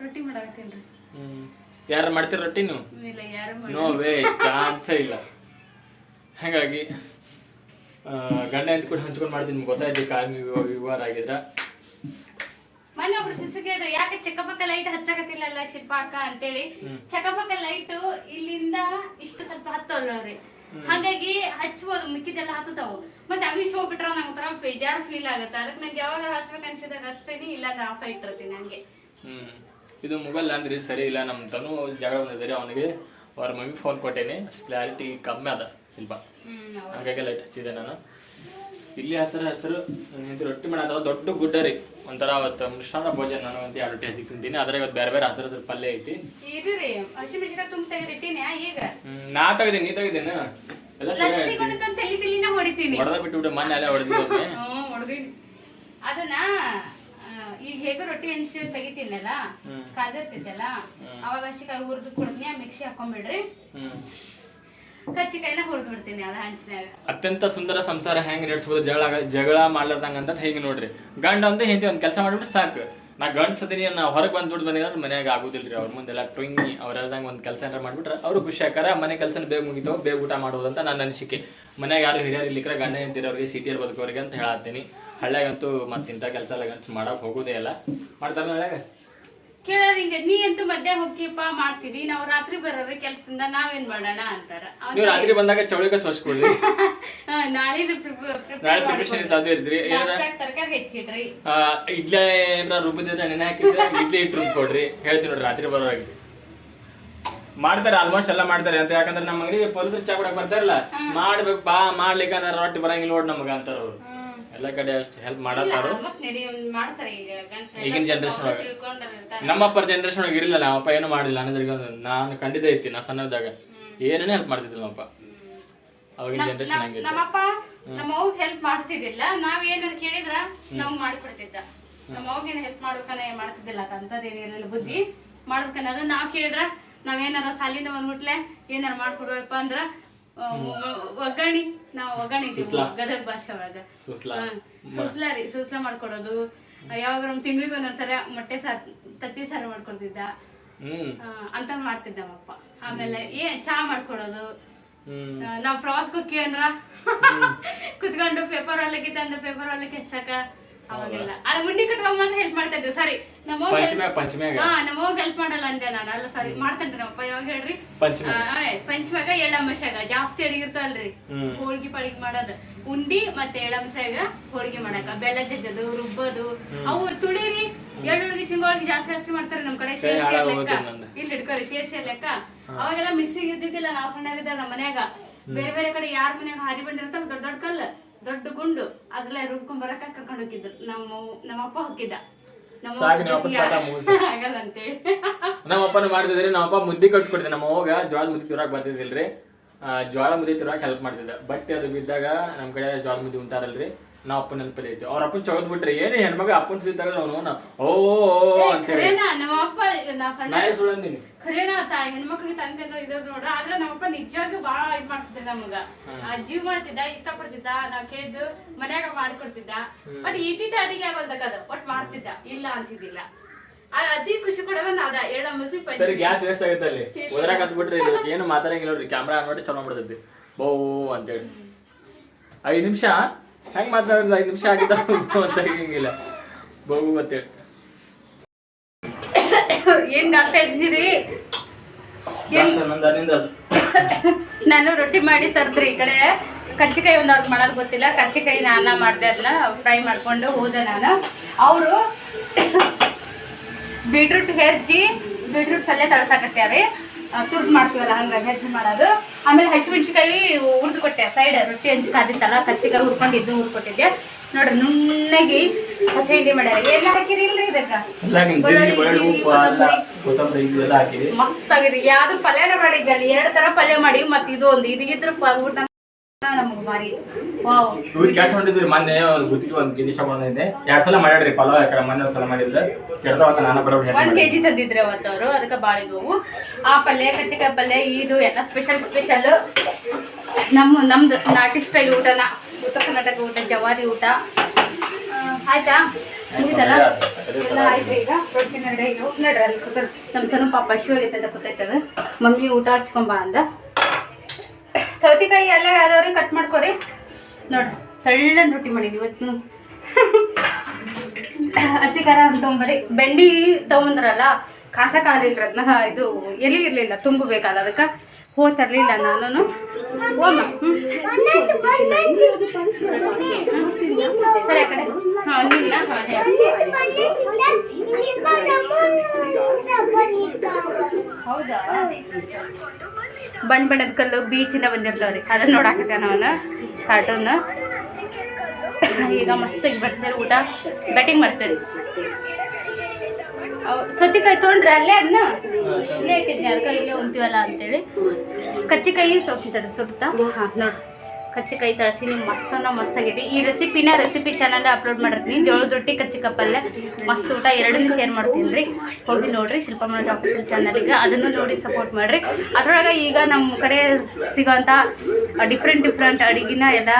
ರೊಟ್ಟಿ ಮಾಡಾಕತ್ತೀನಿ ಹ್ಞೂ ಯಾರು ಮಾಡ್ತೀರ ರೊಟ್ಟಿ ನೀವು? ಇಲ್ಲ ಯಾರು ಮಾಡಿ ನೋ ವೇ ಚಾನ್ಸೇ ಇಲ್ಲ. ಹಾಗಾಗಿ ಗಂಡ ಅಂತ ಕೂಡ ಹಂಚ್ಕೊಂಡು ಮಾಡ್ತೀನಿ ನಿಮ್ಗೆ ಗೊತ್ತಾಯ್ತು ವಿವಾರ ವಿವಾದ ಆಗಿದ್ರ. ಮೊನ್ನೆ ಒಬ್ರು ಸಿಸ್ಟರ್ ಕೇಳಿದ್ರು ಯಾಕೆ ಚಕ್ಕಪಕ್ಕ ಲೈಟ್ ಹಚ್ಚಕತ್ತಿಲ್ಲಲ್ಲ ಶಿಲ್ಪ ಅಕ್ಕ? ಅಂತೇಳಿ. ಚಕ್ಕಪಕ್ಕ ಲೈಟ್ ಇಲ್ಲಿಂದ ಇಷ್ಟು ಸ್ವಲ್ಪ ಹತ್ತಲ್ಲವ್ರಿ ಹಾಗಾಗಿ ಹಚ್ಬೋದು ಮಿಕ್ಕಿದೆಲ್ಲ ಹತ್ತತಾವು ಮತ್ತೆ ಅವಿಷ್ಟು ಹೋಗ್ಬಿಟ್ರೆ ನಂಗೆ ಒಂಥರ ಬೇಜಾರು ಫೀಲ್ ಆಗುತ್ತೆ. ಅದಕ್ಕೆ ನಂಗೆ ಯಾವಾಗ ಹಚ್ಬೇಕು ಅನ್ಸಿದಾಗ ಹಚ್ತೀನಿ ಇಲ್ಲ ಆಫ್ ಇಟ್ಟಿರ್ತೀನಿ ಹ್ಮ್. ಇದು ಮೊಬೈಲ್ ಅಂದ್ರೆ ಸರಿ ಇಲ್ಲ ನಮ್ಮ ತನು ಜಗಳ ಬಂದಿದ್ದಾರೆ ಅವನಿಗೆ. ಅವ್ರ ಮಮ್ಮಿ ಫೋನ್ ಕೊಟ್ಟೇನೆ ಕ್ಲಾರಿಟಿ ಕಮ್ಮಿ ಅದ. ಹೌದು. ಹಾಗಾಗಿ ಲೈಟ್ ಹಚ್ಚಿದೆ ನಾನು. ಇಲ್ಲಿ ಹೆಸರು ಹೆಸರು ಇದು ರೊಟ್ಟಿ ಮಾಡೋದು ದೊಡ್ಡ ಗುಡ್ಡ ರೀ. ಒಂಥರ ಅವತ್ತು ಮಿಶ್ರಣ ಭೋಜನ ನಾನು ಅಂತ ಎರಡು ರೊಟ್ಟಿ ಹಚ್ಚಿ ತಿಂತೀನಿ. ಅದ್ರಾಗ ಇವತ್ತು ಬೇರೆ ಬೇರೆ ಹಸಿರು ಹಸಿರು ಪಲ್ಯ ಐತಿ. ನಾ ತೆಗ್ದೀನಿ ನೀ ತೆಗೆದೀನಿ? ಎಲ್ಲ ಹೊಡೆದ ಬಿಟ್ಟು ಮೊನ್ನೆ ಅಲ್ಲೇ ಹೊಡೆದಿದ್ದೆ ಹ್ಮ್ ಹೊಡ್ದೀನಿ. ಅದನ್ನ ಈಗ ಹೇಗೆ ರೊಟ್ಟಿ ಹಂಚಿ ತೆಗಿತೀನಲ್ಲ ಕಾದಿರ್ತಿದ್ದಲ್ಲ ಅವಾಗ ಹಸಿಕಾಯಿ ಹುರಿದು ಕೊಡ್ತೀನಿ ಮಿಕ್ಸಿ ಹಾಕೊಂಡ್ಬಿಡ್ರಿ ಕಚ್ಚಿಕಾಯಿನ ಬಿಡ್ತೀನಿ ಅದ ಅತ್ಯಂತ ಸುಂದರ ಸಂಸಾರ ಹೆಂಗ್ ನಡೆಸ್ಬೋದು, ಜಗಳ ಜಗಳ ಮಾಡ್ಲಾರ್ದಂಗ ಅಂತ ಹೆಂಗ್ ನೋಡ್ರಿ? ಗಂಡ ಒಂದು ಹೆಂಡತಿ ಒಂದ್ ಕೆಲಸ ಮಾಡ್ಬಿಟ್ರೆ ಸಾಕು. ನಾ ಗಂಡ ಸದಿನಿ ನಾ ಹೊರಗೆ ಬಂದ್ಬಿಟ್ಟು ಬಂದಿದ್ರೆ ಮನೆಯಾಗ ಆಗುದಿಲ್ರಿ. ಅವ್ರ ಮುಂದೆಲ್ಲ ಟ್ವಿಂಗಿ ಅವ್ರದಂಗ ಒಂದ್ ಕೆಲಸ ಏನಾರ ಮಾಡ್ಬಿಟ್ರೆ ಅವರು ಖುಷಿ ಆಕಾರ ಮನೆ ಕೆಲಸನ ಬೇಗ ಮುಗಿತಾವ ಬೇಗ ಊಟ ಮಾಡೋದು ಅಂತ ನನ್ನ ಅನಿಸಿಕೆ. ಮನೆಯಾಗ ಯಾರು ಹಿರಿಯರು ಇಲ್ಲಿಕ್ರೆ ಗಂಡ ಹೆಂಡತಿರೋರಿಗೆ ಸಿಟಿಯಲ್ಲಿ ಬದುಕೋರಿಗೆ ಅಂತ ಹೇಳತ್ತೀನಿ. ಹಳ್ಳ್ಯಾಗಂತೂ ಮತ್ತೆ ಇಂಥ ಕೆಲಸ ಎಲ್ಲ ಗಂಡ್ಸು ಮಾಡಕ್ ಹೋಗೋದೇ ಇಲ್ಲ. ಮಾಡ್ತಾರೆ ಹಳ್ಳ್ಯಾಗ ಕೇಳೋರ್ ಹಿಂಗೆ ನೀ ಅಂತೂ ಮಧ್ಯಾಹ್ನ ಹೋಗಿಪ್ಪ ಮಾಡ್ತಿದಿ ನಾವು ರಾತ್ರಿ ಬರೋರು ಕೆಲ್ಸದಿಂದ ನಾವೇನ್ ಮಾಡೋಣ? ಅಂತಾರ. ನೀವು ರಾತ್ರಿ ಬಂದಾಗ ಚೌಳಿಗೆ ಸೋಸ್ಕೊಡ್ರಿ ಹಾ, ನಾಳಿದ್ದು ನಾಳೆ ಪ್ರಿಪರೇಷನ್ ಇತ್ತು ಅದು ಏನಾರ ತರಕಾರಿ ಹೆಚ್ಚಿಡ್ರಿ. ಆ, ಇಡ್ಲಿ ಏನಾರ ರುಬ್ಬಿದ್ರೆ ನೆನೆ ಹಾಕಿದ್ರೆ ಇಡ್ಲಿ ಇಟ್ಟು ರುಬ್ಕೊಡ್ರಿ. ಹೇಳ್ತೀನಿ ನೋಡ್ರಿ ರಾತ್ರಿ ಬರೋರಾಗಿ ಮಾಡ್ತಾರೆ ಆಲ್ಮೋಸ್ಟ್ ಎಲ್ಲ ಮಾಡ್ತಾರೆ ಅಂತ. ಯಾಕಂದ್ರೆ ನಮ್ಮ ಅಂಗಡಿ ಪೊಲೀಸರು ಚಾ ಕೊಡಕ್ ಬರ್ತಾರಲ್ಲ ಮಾಡ್ಬೇಕು ಬಾ ಮಾಡ್ಲಿಕ್ಕೆ ಅಂದ್ರೆ ರೊಟ್ಟಿ ಬರಂಗಿಲ್ಲ ನೋಡ್ ನಮ್ಗೆ ಅಂತಾರ ಅವ್ರು. ಎಲ್ಲ ಕಡೆ ಅಷ್ಟು ಹೆಲ್ಪ್ ಮಾಡತ್ತಾರು. ಈಗಿನ ಜನರೇಷನ್ ಒಳಗೆ. ನಮ್ಮಪ್ಪ ನಮ್ಮಪ್ಪರ ಜನರೇಷನ್ ಒಳಗೆ ಇರಲಿಲ್ಲ ನಮ್ಮಪ್ಪ ಏನು ಮಾಡಿಲ್ಲ. ಅನ್ನೋದ್ರಿಗೆ ನಾನು ಖಂಡಿತ ಐತಿ ನಾ ಸಣ್ಣದಾಗ ಏನೇನೇ ಹೆಲ್ಪ್ ಮಾಡ್ತಿದ್ದಿಲ್ಲ ನಮ್ಮಪ್ಪ ಅವಾಗಿನ ಜನರೇಷನ್ ಹಂಗೆ ನಮ್ಮಪ್ಪ ನಮ್ಮ ಅವ್ಗ ಹೆಲ್ಪ್ ಮಾಡ್ತಿದ್ದಿಲ್ಲ. ನಾವ್ ಏನಾರ ಕೇಳಿದ್ರ ನಾವ್ ಮಾಡ್ಕೊಡ್ತಿದ್ದ. ನಮ್ಮ ಅವ್ಗೇನ ಹೆಲ್ಪ್ ಮಾಡ್ಬೇಕನ್ನ ಮಾಡ್ತಿದ್ದಿಲ್ಲ. ಅಂತದೇನಿರಲಿಲ್ಲ ಬುದ್ಧಿ. ಮಾಡ್ಬೇಕನ್ನೋದು ನಾವ್ ಕೇಳಿದ್ರ ನಾವ್ ಏನಾರ ಸಾಲಿನ ಬಂದ್ಬಿಟ್ಲೆ ಏನಾರ ಮಾಡ್ಕೊಡ್ಬೇಕಪ್ಪ ಅಂದ್ರ ಒಗ್ಗರಣಿ ನಾವು ಒಗ್ಗರಣಿ ಗದಗ ಭಾಷೆ ಒಳಗ. ಸುಸ್ಲಾ. ರೀ ಸುಸ್ಲ ಮಾಡ್ಕೊಡೋದು. ಯಾವಾಗ ನಮ್ ತಿಂಗಳಿಗೆ ಒಂದೊಂದ್ಸರಿ ಮೊಟ್ಟೆ ಸಾರ್ ತತ್ತಿ ಸಾರು ಮಾಡ್ಕೊಡ್ತಿದ್ದ ಅಂತ ಮಾಡ್ತಿದ್ದ ನಮ್ಮಪ್ಪ ಆಮೇಲೆ ಏ ಚಾ ಮಾಡ್ಕೊಡೋದು. ನಾವ್ ಪ್ರವಾಸಕ್ಕೆ ಕುಕ್ಕಿ ಅಂದ್ರ ಕುತ್ಕೊಂಡು ಪೇಪರ್ ಹೊಲಕ್ಕೆ ತಂದ ಪೇಪರ್ ಹೊಲಕ್ಕೆ ಹಚ್ಚಾಕ ಅವಾಗೆಲ್ಲ ಅದ್ ಉಂಡಿ ಕಟ್ಟುವಾಗ ಮಾತ್ರ ಹೆಲ್ಪ್ ಮಾಡ್ತಾ ಸರಿ ಸಾರಿ ನಮ್ಮ ಪಂಚಮ್ಯಾಗ ಪಂಚಮ್ಯಾಗ? ಹಾ ನಮ್ಮ ಹೋಗಿ ಹೆಲ್ಪ್ ಮಾಡಲ್ಲ ಅಂದೆ ನಾನು. ಅಲ್ಲ ಸಾರಿ ಮಾಡ್ತೇನ್ರಿ ನಮ್ಮಪ್ಪ ಯಾವಾಗ ಹೇಳ್ರಿ. ಪಂಚಮ್ಯಾಗ ಎಳ್ಳಂಬಸ್ಯಾಗ. ಜಾಸ್ತಿ ಅಡಿಗೆ ಇರ್ತಾವಲ್ರಿ. ಹೋಳ್ಗಿ ಪಳಿಗೆ ಮಾಡೋದು. ಉಂಡಿ ಮತ್ತೆ ಎಳ್ಳಂಬಸ್ಯಾಗ ಹೋಳಿಗೆ ಮಾಡಕ. ಬೆಲ್ಲ ಜಜ್ಜದು ರುಬ್ಬೋದು. ಅವು ತುಳಿರಿ ಎಳ್ಳು ಹೋಳಿಗೆ ಶೇಂಗಾ ಜಾಸ್ತಿ ಜಾಸ್ತಿ ಮಾಡ್ತಾರೆ ನಮ್ ಕಡೆ. ಸರಿ, ಶೇರ್ ಶೇರ್ ಹಾಳಾಗ್ ಲೆಕ್ಕ. ಇಲ್ಲಿ ಇಟ್ಕೋರಿ ಶೇರ್ ಶೇರ್ ಲೆಕ್ಕ ಅವಾಗೆಲ್ಲ ಮಿಕ್ಸಿಗೆ ಇದ್ದಿದ್ದಿಲ್ಲ ನಾವು ಸಣ್ಣಗಿದ್ದಾಗ ನಮ್ಮ ಮನ್ಯಾಗ. ಬೇರೆ ಬೇರೆ ಕಡೆ ಯಾರ ಮನ್ಯಾಗ ಹಾದಿ ಬಂದಿರ್ತಾವ ದೊಡ್ಡ ದೊಡ್ಡ ಕಲ್ಲು. ದೊಡ್ಡ ಗುಂಡು ಅದ್ರಲ್ಲೇ ರುಬ್ಕೊಂಡ್ ಬರಕ ಕರ್ಕೊಂಡು ಹೋಗಿದ್ರು. ನಮ್ಮ ನಮ್ಮ ಅಪ್ಪ ಹೋಗಿದ್ದ ನಮ್ಮ ಸಾಕು ನೀವು ಅಪ್ಪನ ಪಾಠ ಮುಗಿಸಿ. ಆಗಲ್ಲ ಅಂತೇಳಿ. ನಮ್ಮ ಅಪ್ಪನ ಮಾಡ್ತಿದ್ರಿ ನಮ್ಮ ಅಪ್ಪ ಮುದ್ದೆ ಕಟ್ಕೊಡ್ತೀನಿ ನಮ್ಮ ಅವಾಗ ಜ್ವಾಳ ಮುದ್ದಿ ತಿರಾಕ್ ಬರ್ತಿದ್ದಿಲ್ರಿ. ಆ, ಮುದ್ದಿ ಮುದ್ದೆ ತಿರಾಕ್ ಹೆಲ್ಪ್ ಮಾಡ್ತಿದ್ದೆ. ಬಟ್ ಅದು ಬಿದ್ದಾಗ ನಮ್ಮ ಕಡೆ ಜ್ವಾಳ ಮುದ್ದೆ ಉಂಟಾರಲ್ರಿ. ನಾವು ಅಪ್ಪನ ನೆನಪಲ್ಲಿ ಐತಿ ಅವ್ರ ಅಪ್ಪನ ಚೊಗದ್ ಬಿಟ್ರೆ ಏನೇ ಹೆಣ್ಮಗ ಅಪ್ಪನ ಸಿದ್ದಾಗ ಅವನು ಓ ಅಂತೇಳಿ ಹೇಳಿ. ನಮ್ಮ ಅಪ್ಪ ನಾವ್ ಸಣ್ಣ ನಾ ಸುಳ್ಳು ಅಂದಿನಿ ಖರೇನಾ ತಾ ಹೆಣ್ಮಕ್ಳಿಗೆ ತಂದೆ ಇದ್ರು ನೋಡ ಆದ್ರೆ ನಮ್ಮಪ್ಪ ನಿಜವಾಗಿ ಬಾಳ ಇದ್ ಮಾಡ್ತಿದ್ದೆ ನಮಗ. ಜೀವ್ ಮಾಡ್ತಿದ್ದ ಇಷ್ಟಪಡ್ತಿದ್ದ ನಾವ್ ಕೇಳಿದ್ದು ಮನ್ಯಾಗ ಮಾಡ್ಕೊಡ್ತಿದ್ದ. ಬಟ್ ಇಟ್ಟಿಟ್ಟ ಅಡಿಗೆ ಅದು ಒಟ್ ಮಾಡ್ತಿದ್ದ ಇಲ್ಲ ಅಂತಿದ್ದಿಲ್ಲ. ಆ ಅತಿ ಖುಷಿ ಕೊಡೋದ ನಾದ ಏಳ ಮಸಿ ಸರಿ ಪಂಚಿ ಗ್ಯಾಸ್ ವೇಸ್ಟ್ ಆಗುತ್ತೆ ಅಲ್ಲಿ. ಉದ್ರಾಕ್ ಹತ್ಬಿಟ್ರಿ ಇದಕ್ಕೆ ಏನು ಮಾತಾಡಂಗಿಲ್ಲ ನೋಡ್ರಿ ಕ್ಯಾಮ್ರಾ ನೋಡಿ ಚಲೋ ಮಾಡ್ತೈತಿ ಬೋ ಅಂತೇಳಿ ಐದ್ ನಿಮಿಷ. ಹೆಂಗ್ ಮಾತಾಡಿದ್ರೆ ಐದು ನಿಮಿಷ ಆಗಿದ್ದ? ಅಂತ ಹಿಂಗಿಲ್ಲ ಬೋ ಅಂತೇಳಿ ಏನ್ ಡಾಕ್ಟರ್ ಇದ್ದೀರಿ ನಾನು ರೊಟ್ಟಿ ಮಾಡಿ ಸರ್ದ್ರಿ ಈ ಕಡೆ. ಕಚ್ಚಿಕಾಯಿ ಒಂದು ಅವ್ರಿಗೆ ಮಾಡೋದು ಗೊತ್ತಿಲ್ಲ. ಕಚ್ಚಿಕಾಯಿ ಅನ್ನ ಮಾಡಿದೆ ಅದನ್ನ ಫ್ರೈ ಮಾಡ್ಕೊಂಡು ಹೋದೆ ನಾನು. ಅವರು ಬೀಟ್ರೂಟ್ ಹೆರ್ಜಿ ಬೀಟ್ರೂಟ್ ಪಲ್ಯ ತಳ್ಸಾಕತ್ಯಾರಿ. ತುರ್ದು ಮಾಡ್ತೀವಲ್ಲ ಹಂಗ ಹೆಜ್ಜೆ ಮಾಡೋದು. ಆಮೇಲೆ ಹಸಿಮೆಣ್ಸಿಕಾಯಿ ಹುರಿದು ಕೊಟ್ಟೆ ಸೈಡ್ ರೊಟ್ಟಿ ಹಂಚಿ ಕಾದಿತ್ತಲ್ಲ ಕರ್ಚಿಕಾಯಿ ಹುರ್ಕೊಂಡಿದ್ದು ಹುರ್ಕೊಟ್ಟಿದ್ದೆ. ನೋಡ್ರಿ ನುಣ್ಣಗಿ ಹಸಿ ಹಿಂಡಿ ಮಾಡ್ಯಾರ. ಏನ್ ಹಾಕಿರಿ ಇಲ್ರಿ ಇದಕ್ಕ? ಎಲ್ಲ ಮಸ್ತ್ ಆಗಿದೆ ಯಾವ್ದು ಪಲ್ಯನ ಮಾಡಿದ್ದಲ್ಲಿ ಎರಡು ತರ ಪಲ್ಯ ಮಾಡಿ ಮತ್ತೆ ಇದು ಒಂದು ಇದು ಇದ್ರ ಊಟ ನಮಗ್ ಬಾರಿ ವಾವ್ ಇವ್ ಕೆಟ್ಟ ಹೊಂಟಿದ್ರಿ ಮೊನ್ನೆ ಒಂದು ಗುತ್ತಿಗೆ ಒಂದು ಕೆಜಿ ಬಂದಿದ್ದೆ ಎರಡ್ ಸಲ ಮಾಡ್ಯಾಡ್ರಿ ಪಲಾವ್ ಯಾಕಂದ್ರೆ ಮೊನ್ನೆ ಒಂದ್ ಸಲ ಮಾಡಿದ್ರೆ ಕೆಡ್ದವಾಗ ನಾನು ಬರೋಬ್ರಿ ಒಂದ್ ಕೆಜಿ ತಂದಿದ್ರೆ ಅವತ್ತು ಅವರು ಅದಕ್ಕೆ ಆ ಪಲ್ಯ ಕಚ್ಚಿಕಾಯಿ ಪಲ್ಯ ಇದು ಎಲ್ಲ ಸ್ಪೆಷಲ್ ಸ್ಪೆಷಲ್ ನಮ್ಮ ನಮ್ದು ನಾಟಿ ಸ್ಟೈಲ್ ಊಟನ. ಉತ್ತರ ಕರ್ನಾಟಕ ಊಟ ಜವಾರಿ ಊಟ. ಆ, ಆಯ್ತಾ? ಮುಗಿತಲ್ಲ? ಎಲ್ಲ ಆಯ್ತು ಈಗ? ರೊಟ್ಟಿ ನಡೆ ಈಗ? ನಡ್ರಿ ಅಲ್ಲಿ ಕೂತ ನಮ್ಮ ತನು ಪಾಪ ಕೂತೈತದ ಮಮ್ಮಿ ಊಟ ಹಚ್ಕೊಂಬ ಅಂದ. ಸೌತೆಕಾಯಿ ಎಲ್ಲ ಯಾವ್ದವ್ರಿಗೆ ಕಟ್ ಮಾಡ್ಕೊರಿ. ನೋಡ್ರಿ, ತಳ್ಳನ್ ರೊಟ್ಟಿ ಮಾಡಿದ್ವಿ ಇವತ್ತು. ಹಸಿ ಖಾರ ಅಂತ ತೊಗೊಂಬರಿ ಬೆಂಡಿ ತೊಗೊಂಬಂದ್ರಲ್ಲ ಕಾಸಕ್ಕಾಗಲಿಲ್ಲ ಅದನ್ನ ಇದು ಎಲ್ಲಿ ಇರಲಿಲ್ಲ, ತುಂಬಬೇಕಾದ ಅದಕ್ಕೆ. ಹೋ ತರಲಿಲ್ಲ ನಾನು ಓಮ ಸರಿ ಬಣ್ಣ ಬಣ್ಣದ ಕಲ್ಲು ಬೀಚಿಂದ ಬಂದಿರ್ತಾವ್ರಿ. ಅದನ್ನ ನೋಡಾಕತ್ತ ನಾನು ಕಾರ್ಟೂನ್. ಈಗ ಮಸ್ತಾಗಿ ಬರ್ತಾರೆ ಊಟ. ಬ್ಯಾಟಿಂಗ್ ಮಾಡ್ತಾರೆ ಸೌತಿಕಾಯಿ ತೊಗೊಂಡ್ರೆ ಅಲ್ಲೇ ಅದನ್ನ ಇಲ್ಲೇ ಇಟ್ಟಿದ್ನಿ ಅದಕ್ಕೆ ಇಲ್ಲೇ ಉಂತೀವಲ್ಲ ಅಂತೇಳಿ. ಕಚ್ಚಿಕಾಯಿ ತೋರಿಸ್ತಾರೆ ಸುಟ್ಟ ಹಾಂ ನೋಡಿ ಕಚ್ಚಿಕಾಯಿ ತಳಸಿ ನೀವು ಮಸ್ತನ ಮಸ್ತ್ ಆಗೈತಿ ಈ ರೆಸಿಪಿನ ರೆಸಿಪಿ ಚಾನಲ್ ಅಪ್ಲೋಡ್ ಮಾಡಿರ್ತೀನಿ. ಜೋಳದ ರೊಟ್ಟಿ ಕಚ್ಚಿಕಾಯಿ ಪಲ್ಯ ಮಸ್ತ್ ಊಟ. ಎರಡನ್ನೂ ಶೇರ್ ಮಾಡ್ತೀನಿ ರೀ. ಹೋಗಿ ನೋಡಿರಿ. ಶಿಲ್ಪ ಮನೋಜ್ ಆಫೀಷಿಯಲ್ ಚಾನಲ್ಗೆ ಅದನ್ನು ನೋಡಿ ಸಪೋರ್ಟ್ ಮಾಡಿರಿ. ಅದ್ರೊಳಗೆ ಈಗ ನಮ್ಮ ಕಡೆ ಸಿಗೋಂಥ ಡಿಫ್ರೆಂಟ್ ಡಿಫ್ರೆಂಟ್ ಅಡುಗೆನ ಎಲ್ಲ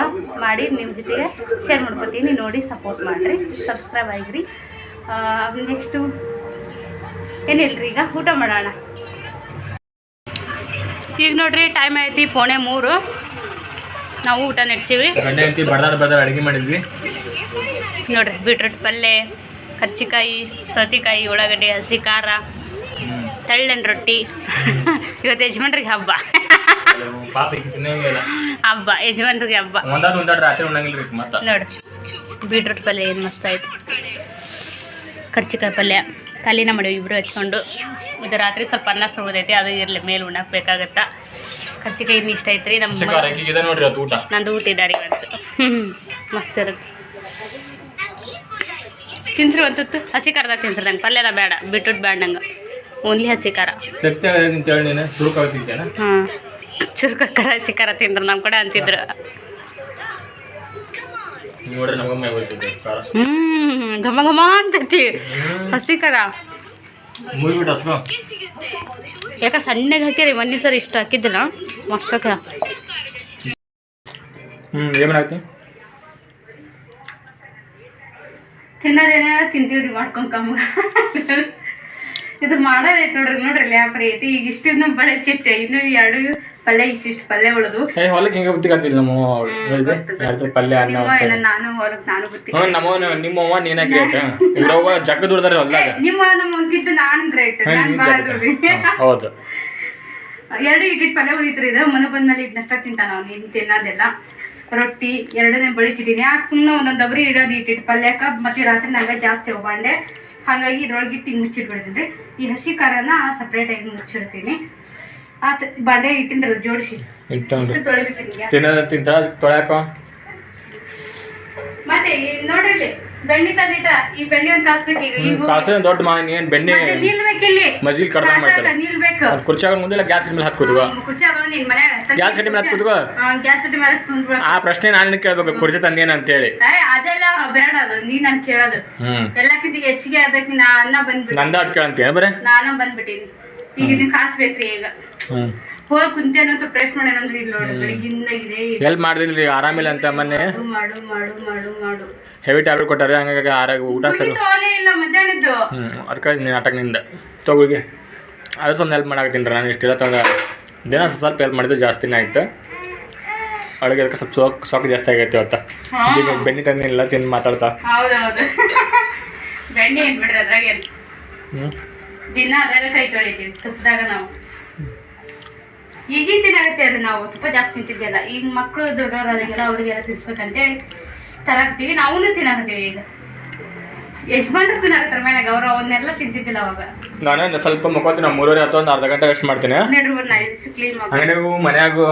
ಮಾಡಿ ನಿಮ್ಮ ಜೊತೆಗೆ ಶೇರ್ ಮಾಡ್ಕೊತೀನಿ. ನೋಡಿ ಸಪೋರ್ಟ್ ಮಾಡಿರಿ. ಸಬ್ಸ್ಕ್ರೈಬ್ ಆಗಿರಿ. ನೆಕ್ಸ್ಟು ಏನಿಲ್ರಿ ಈಗ? ಊಟ ಮಾಡೋಣ. ಈಗ ನೋಡ್ರಿ ಟೈಮ್ ಐತಿ ಪೋಣೆ ಮೂರು. ನಾವು ಊಟ ನಡೆಸೀವಿ. ಅಡುಗೆ ಮಾಡಿದ್ವಿ. ನೋಡ್ರಿ ಬೀಟ್ರೂಟ್ ಪಲ್ಯ ಕಚ್ಚಿಕಾಯಿ ಸೌತೆಕಾಯಿ ಉಳ್ಳಾಗಡ್ಡೆ ಹಸಿ ಖಾರ ತೆಳ್ಳನ ರೊಟ್ಟಿ. ಇವತ್ತು ಯಜಮಾನ್ರಿಗೆ ಹಬ್ಬ. ಹಬ್ಬ ಯಜಮಾನ್ರಿಗೆ ಹಬ್ಬ. ನೋಡ್ರಿ ಬೀಟ್ರೂಟ್ ಪಲ್ಯ ಏನು ಮಸ್ತ್ ಆಯ್ತು. ಕರ್ಚಿಕಾಯಿ ಪಲ್ಯ. ಕಾಲಿನ ಮಾಡೀವಿ ಇಬ್ಬರು ಹಚ್ಕೊಂಡು ಇದು ರಾತ್ರಿ ಸ್ವಲ್ಪ ಅನ್ನ ಸುಳಿದೈತಿ ಅದು ಇರಲಿ ಮೇಲೆ ಉಣ್ಣಕ್ಕೆ ಬೇಕಾಗತ್ತಾ. ಕರ್ಚಿಕಾಯಿ ಇನ್ನು ಇಷ್ಟ ಐತ್ರಿ ನಮ್ಮ ನಂದು ಊಟ ಇದ್ದಾರೆ ಇವತ್ತು. ಮಸ್ತ್ ಇರುತ್ತೆ. ತಿನ್ಸ್ರಿ ಒಂದು ತುತ್ತು. ಹಸಿ ಖಾರದ ತಿನ್ಸ್ರಿ ನಂಗೆ ಪಲ್ಯದ ಬೇಡ ಬಿಟ್ಬಿಟ್ಟು ಬೇಡ ನಂಗೆ. ಓನ್ಲಿ ಹಸಿ ಖಾರ. ಹಾಂ. ಚುರುಕ ಖಾರ ಹಸಿ ಖಾರ ತಿಂದ್ರು ನಮ್ಮ ಕಡೆ ಅಂತಿದ್ರು. ನೋಡ್ರಿ ನಮಗೆ ಮೈ ಖಾರ ಹ್ಞೂ ಘಮ ಘಮ ಅಂತೈತಿ ಹಸಿ ಖಾರ ಮುಗಿಬಿಟ್ಟು ಹಚ್ಕೊ ಯಾಕೆ ಸಣ್ಣಗೆ ಹಾಕಿರಿ ಮೊನ್ನೆ ಸರಿ ಇಷ್ಟು ಹಾಕಿದ್ದಿಲ್ಲ. ಮಸ್ತ್ ಹಾಕ. ಹ್ಞೂ ಏನು ಹಾಕಿ ತಿನ್ನೋದೇನ ತಿಂತೀವ್ರಿ ಮಾಡ್ಕೊಂಡು ಕಮ್ಮ. ಇದು ಮಾಡೋದೈತೆ ನೋಡ್ರಿ ನೋಡ್ರಿ ಲ್ಯಾಪ್ರಿ ಐತಿ. ಈಗ ಇಷ್ಟು ಬಳಚಿತ್ತೆ ಇನ್ನು ಎರಡು ಪಲ್ಯ ಇಷ್ಟಿಷ್ಟು ಪಲ್ಯ ಉಳಿದು. ಏ ಹೊಲಕ್ಕೆ ಹಿಂಗೆ ಬುತ್ತಿ ಕಟ್ತಿಲ್ಲ ನಮ್ಮ ಪಲ್ಯ ಅನ್ನ. ನಾನು ಹೊರಗೆ ನಾನು ನಿಮ್ಮ ಹ್ಞೂ ನಮ್ಮವ ನಿಮ್ಮವ್ವ ನೀನ ಗ್ರೇಟ್. ಇವ್ರವ್ವ ಜಗ್ಗ ದುಡ್ದಾರೆ ಹೊಲ್ದಾಗ. ನಿಮ್ಮ ನಮ್ಮ ನಾನು ಗ್ರೇಟ್. ನಾನು ಭಾಳ ಹೌದು. ಎರಡು ಇಟ್ಟಿಟ್ಟು ಪಲ್ಯ ಉಳಿತ್ರಿ ಇದು. ಮನೆ ಬಂದ್ಮೇಲೆ ಇದನ್ನಷ್ಟ ತಿಂತಾನ ಅವ್ನು ಇನ್ನು ತಿನ್ನೋದೆಲ್ಲ. ರೊಟ್ಟಿ ಎರಡನೇ ಬಳಿಚಿಟ್ಟಿನಿ ಯಾಕೆ ಸುಮ್ಮನೆ ಒಂದೊಂದು ಡಬ್ರಿ ಇಡೋದು ಇಟ್ಟಿಟ್ಟು ಪಲ್ಯಕ್ಕೆ ಮತ್ತೆ ರಾತ್ರಿ ನಂಗೆ ಜಾಸ್ತಿ ಹೋಗ್ಬಂಡೆ ಹಾಗಾಗಿ ಇದ್ರೊಳಗೆ ಇಟ್ಟು ಹಿಂಗೆ ಮುಚ್ಚಿಟ್ಬಿಡ್ತೀನಿ ರೀ. ಈ ಹಸಿ ಖಾರನ ಸಪ್ರೇಟಾಗಿ ಮುಚ್ಚಿಡ್ತೀನಿ. ಆತ ಬಾಂಡೆ ಇಟ್ಟಿನ್ರಲ್ಲ ಜೋಡಿಸಿ. ತೊಳಿಬೇಕಿಲ್ಲ ತಿನ್ನೋದ ತಿಂತ ತೊಳ್ಯಾಕ ಮತ್ತೆ ನೋಡ್ರಿ ಇಲ್ಲಿ ಬೆಣ್ಣೆ ತಂದಿಟ್ಟ ಈ ಬೆಣ್ಣೆ ಒಂದು ಕಾಸ್ಬೇಕು ಈಗ ಈಗ. ಕಾಸೆ ದೊಡ್ಡ ಮಾ ಏನ್ ಬೆಣ್ಣೆ ನಿಲ್ಬೇಕಿಲ್ಲಿ ಮಜಿಲ್ ಕಡ್ದಂಗ್ ಮಾಡ್ತಾರೆ. ನಿಲ್ಬೇಕು. ಅದ್ ಕುರ್ಚಾಗ ಮುಂದೆಲ್ಲ ಗ್ಯಾಸ್ ಕಡಿಮೆ ಹತ್ತು ಕೂತ್ಕೋ ಕುರ್ಚಿ ನಿನ್ ಮನ್ಯಾಗ ಗ್ಯಾಸ್ ಕಟ್ಟಿ ಮೇಲೆ ಕೂತ್ಕೋ ಗ್ಯಾಸ್ ಕಟ್ಟಿ ಮೇಲೆ ಕುಂದ್ಬಿಡ ಆ ಪ್ರಶ್ನೆ ನಾನು ಕೇಳ್ಬೇಕು ಕುರ್ಚಿ ತಂದೇನ ಅಂತೇಳಿ. ಏ ಅದೆಲ್ಲ ಬೇಡ ಅದು ನೀ ನಾನು ಕೇಳೋದು. ಎಲ್ಲಕ್ಕಿಂತ ಹೆಚ್ಚಿಗೆ ಅದಕ್ಕೆ ನಾ ಅನ್ನ ಬಂದ್ಬಿಟ್ಟು ನಂದ ಅಟ್ ಕೇಳಂತೀಯ ಬರೇ? ನಾನು ಬಂದ್ಬಿಟ್ಟಿನಿ. ಈಗ ಕಾಸ್ಬೇಕ್ರಿ ಈಗ. ಹ್ಮ್. ಹೋಗಿ ಕುಂತೇನೋ ಸ್ವಲ್ಪ ಪ್ರೆಸ್ ಮಾಡ್ಯಾನಂದ್ರೆ ಇಲ್ಲಿ ನೋಡಿ ಬೆಳಿಗ್ಗಿಂದ ಇದೆ ಎಲ್ಲಿ ಮಾಡ್ದಿಲ್ರಿ ಆರಾಮಿಲ್ಲ ಅಂತ ಮೊನ್ನೆ. ಮಾಡು ಮಾಡು ಮಾಡು ಮಾಡು ಮಾಡು. ಹೆವಿ ಟ್ಯಾಬ್ಲೆಟ್ ಕೊಟ್ಟಾರೆ ಹಂಗಾಗಿ ಆರಾಗ ಊಟ ಸರಿ ಇಲ್ಲ ಮಧ್ಯಾಹ್ನದ್ದು. ಹ್ಞೂ ಅದಕ್ಕೆ ನೀನು ನಾಟಕ ನಿಂದ ತಗೋಗಿ ಅದು ಸ್ವಲ್ಪ ಹೆಲ್ಪ್ ಮಾಡಾಕತ್ತೀನಿ ನಾನು ಇಷ್ಟೆಲ್ಲ ತಗೊಂಡ. ದಿನ ಸ್ವಲ್ಪ ಹೆಲ್ಪ್ ಮಾಡಿದ್ರೆ ಜಾಸ್ತಿನೇ ಆಯ್ತು. ಅಡುಗೆ ಅದಕ್ಕೆ ಸ್ವಲ್ಪ ಸೋಕ್ ಸೋಕ್ ಜಾಸ್ತಿ ಆಗೈತೆ ಇವತ್ತು. ಈಗ ಬೆನ್ನಿ ತಂದಿಲ್ಲ ತಿಂದು ಮಾತಾಡ್ತಾ. ಹೌದೌದು. ಬೆಣ್ಣೆ ಏನ್ ಬಿಡ್ರಿ ಅದ್ರಾಗ ಏನ್ ಹ್ಞೂ ದಿನ ಅದ್ರಾಗ ಕೈ ತೊಳಿತೀವಿ ತುಪ್ಪದಾಗ ನಾವು. ಈಗ ತಿನ್ನಾಗತ್ತೆ ಅದು ನಾವು ತುಪ್ಪ ಜಾಸ್ತಿ ತಿಂತಿದ್ದೆಲ್ಲ ಈಗ ಮಕ್ಕಳು ದೊಡ್ಡವ್ರು ಅದಂಗೆಲ್ಲ ಅವ್ರಿಗೆಲ್ಲ ತಿನ್ಸ್ಬೇಕಂತೇಳಿ ತರಾಕ್ತೀವಿ ನಾವು ತಿನ್ನಾಕತ್ತೀವಿ ಈಗ. ಯಜಮಾನ್ರು ತಿನ್ನಾಕತ್ತಾರ ಮನ್ಯಾಗ ಅವ್ರು ಅವನ್ನೆಲ್ಲ ತಿಂತಿದ್ದಿಲ್ಲ ಅವಾಗ. ನಾನು ಸ್ವಲ್ಪ ಮುಖ ನಾವು ಮೂರುವರೆ ಅಥವಾ ಒಂದು ಅರ್ಧ ಗಂಟೆ ರೆಸ್ಟ್ ಮಾಡ್ತೀನಿ. ನಾ ಅಂಗಡಿಗೂ ಮನ್ಯಾಗೂ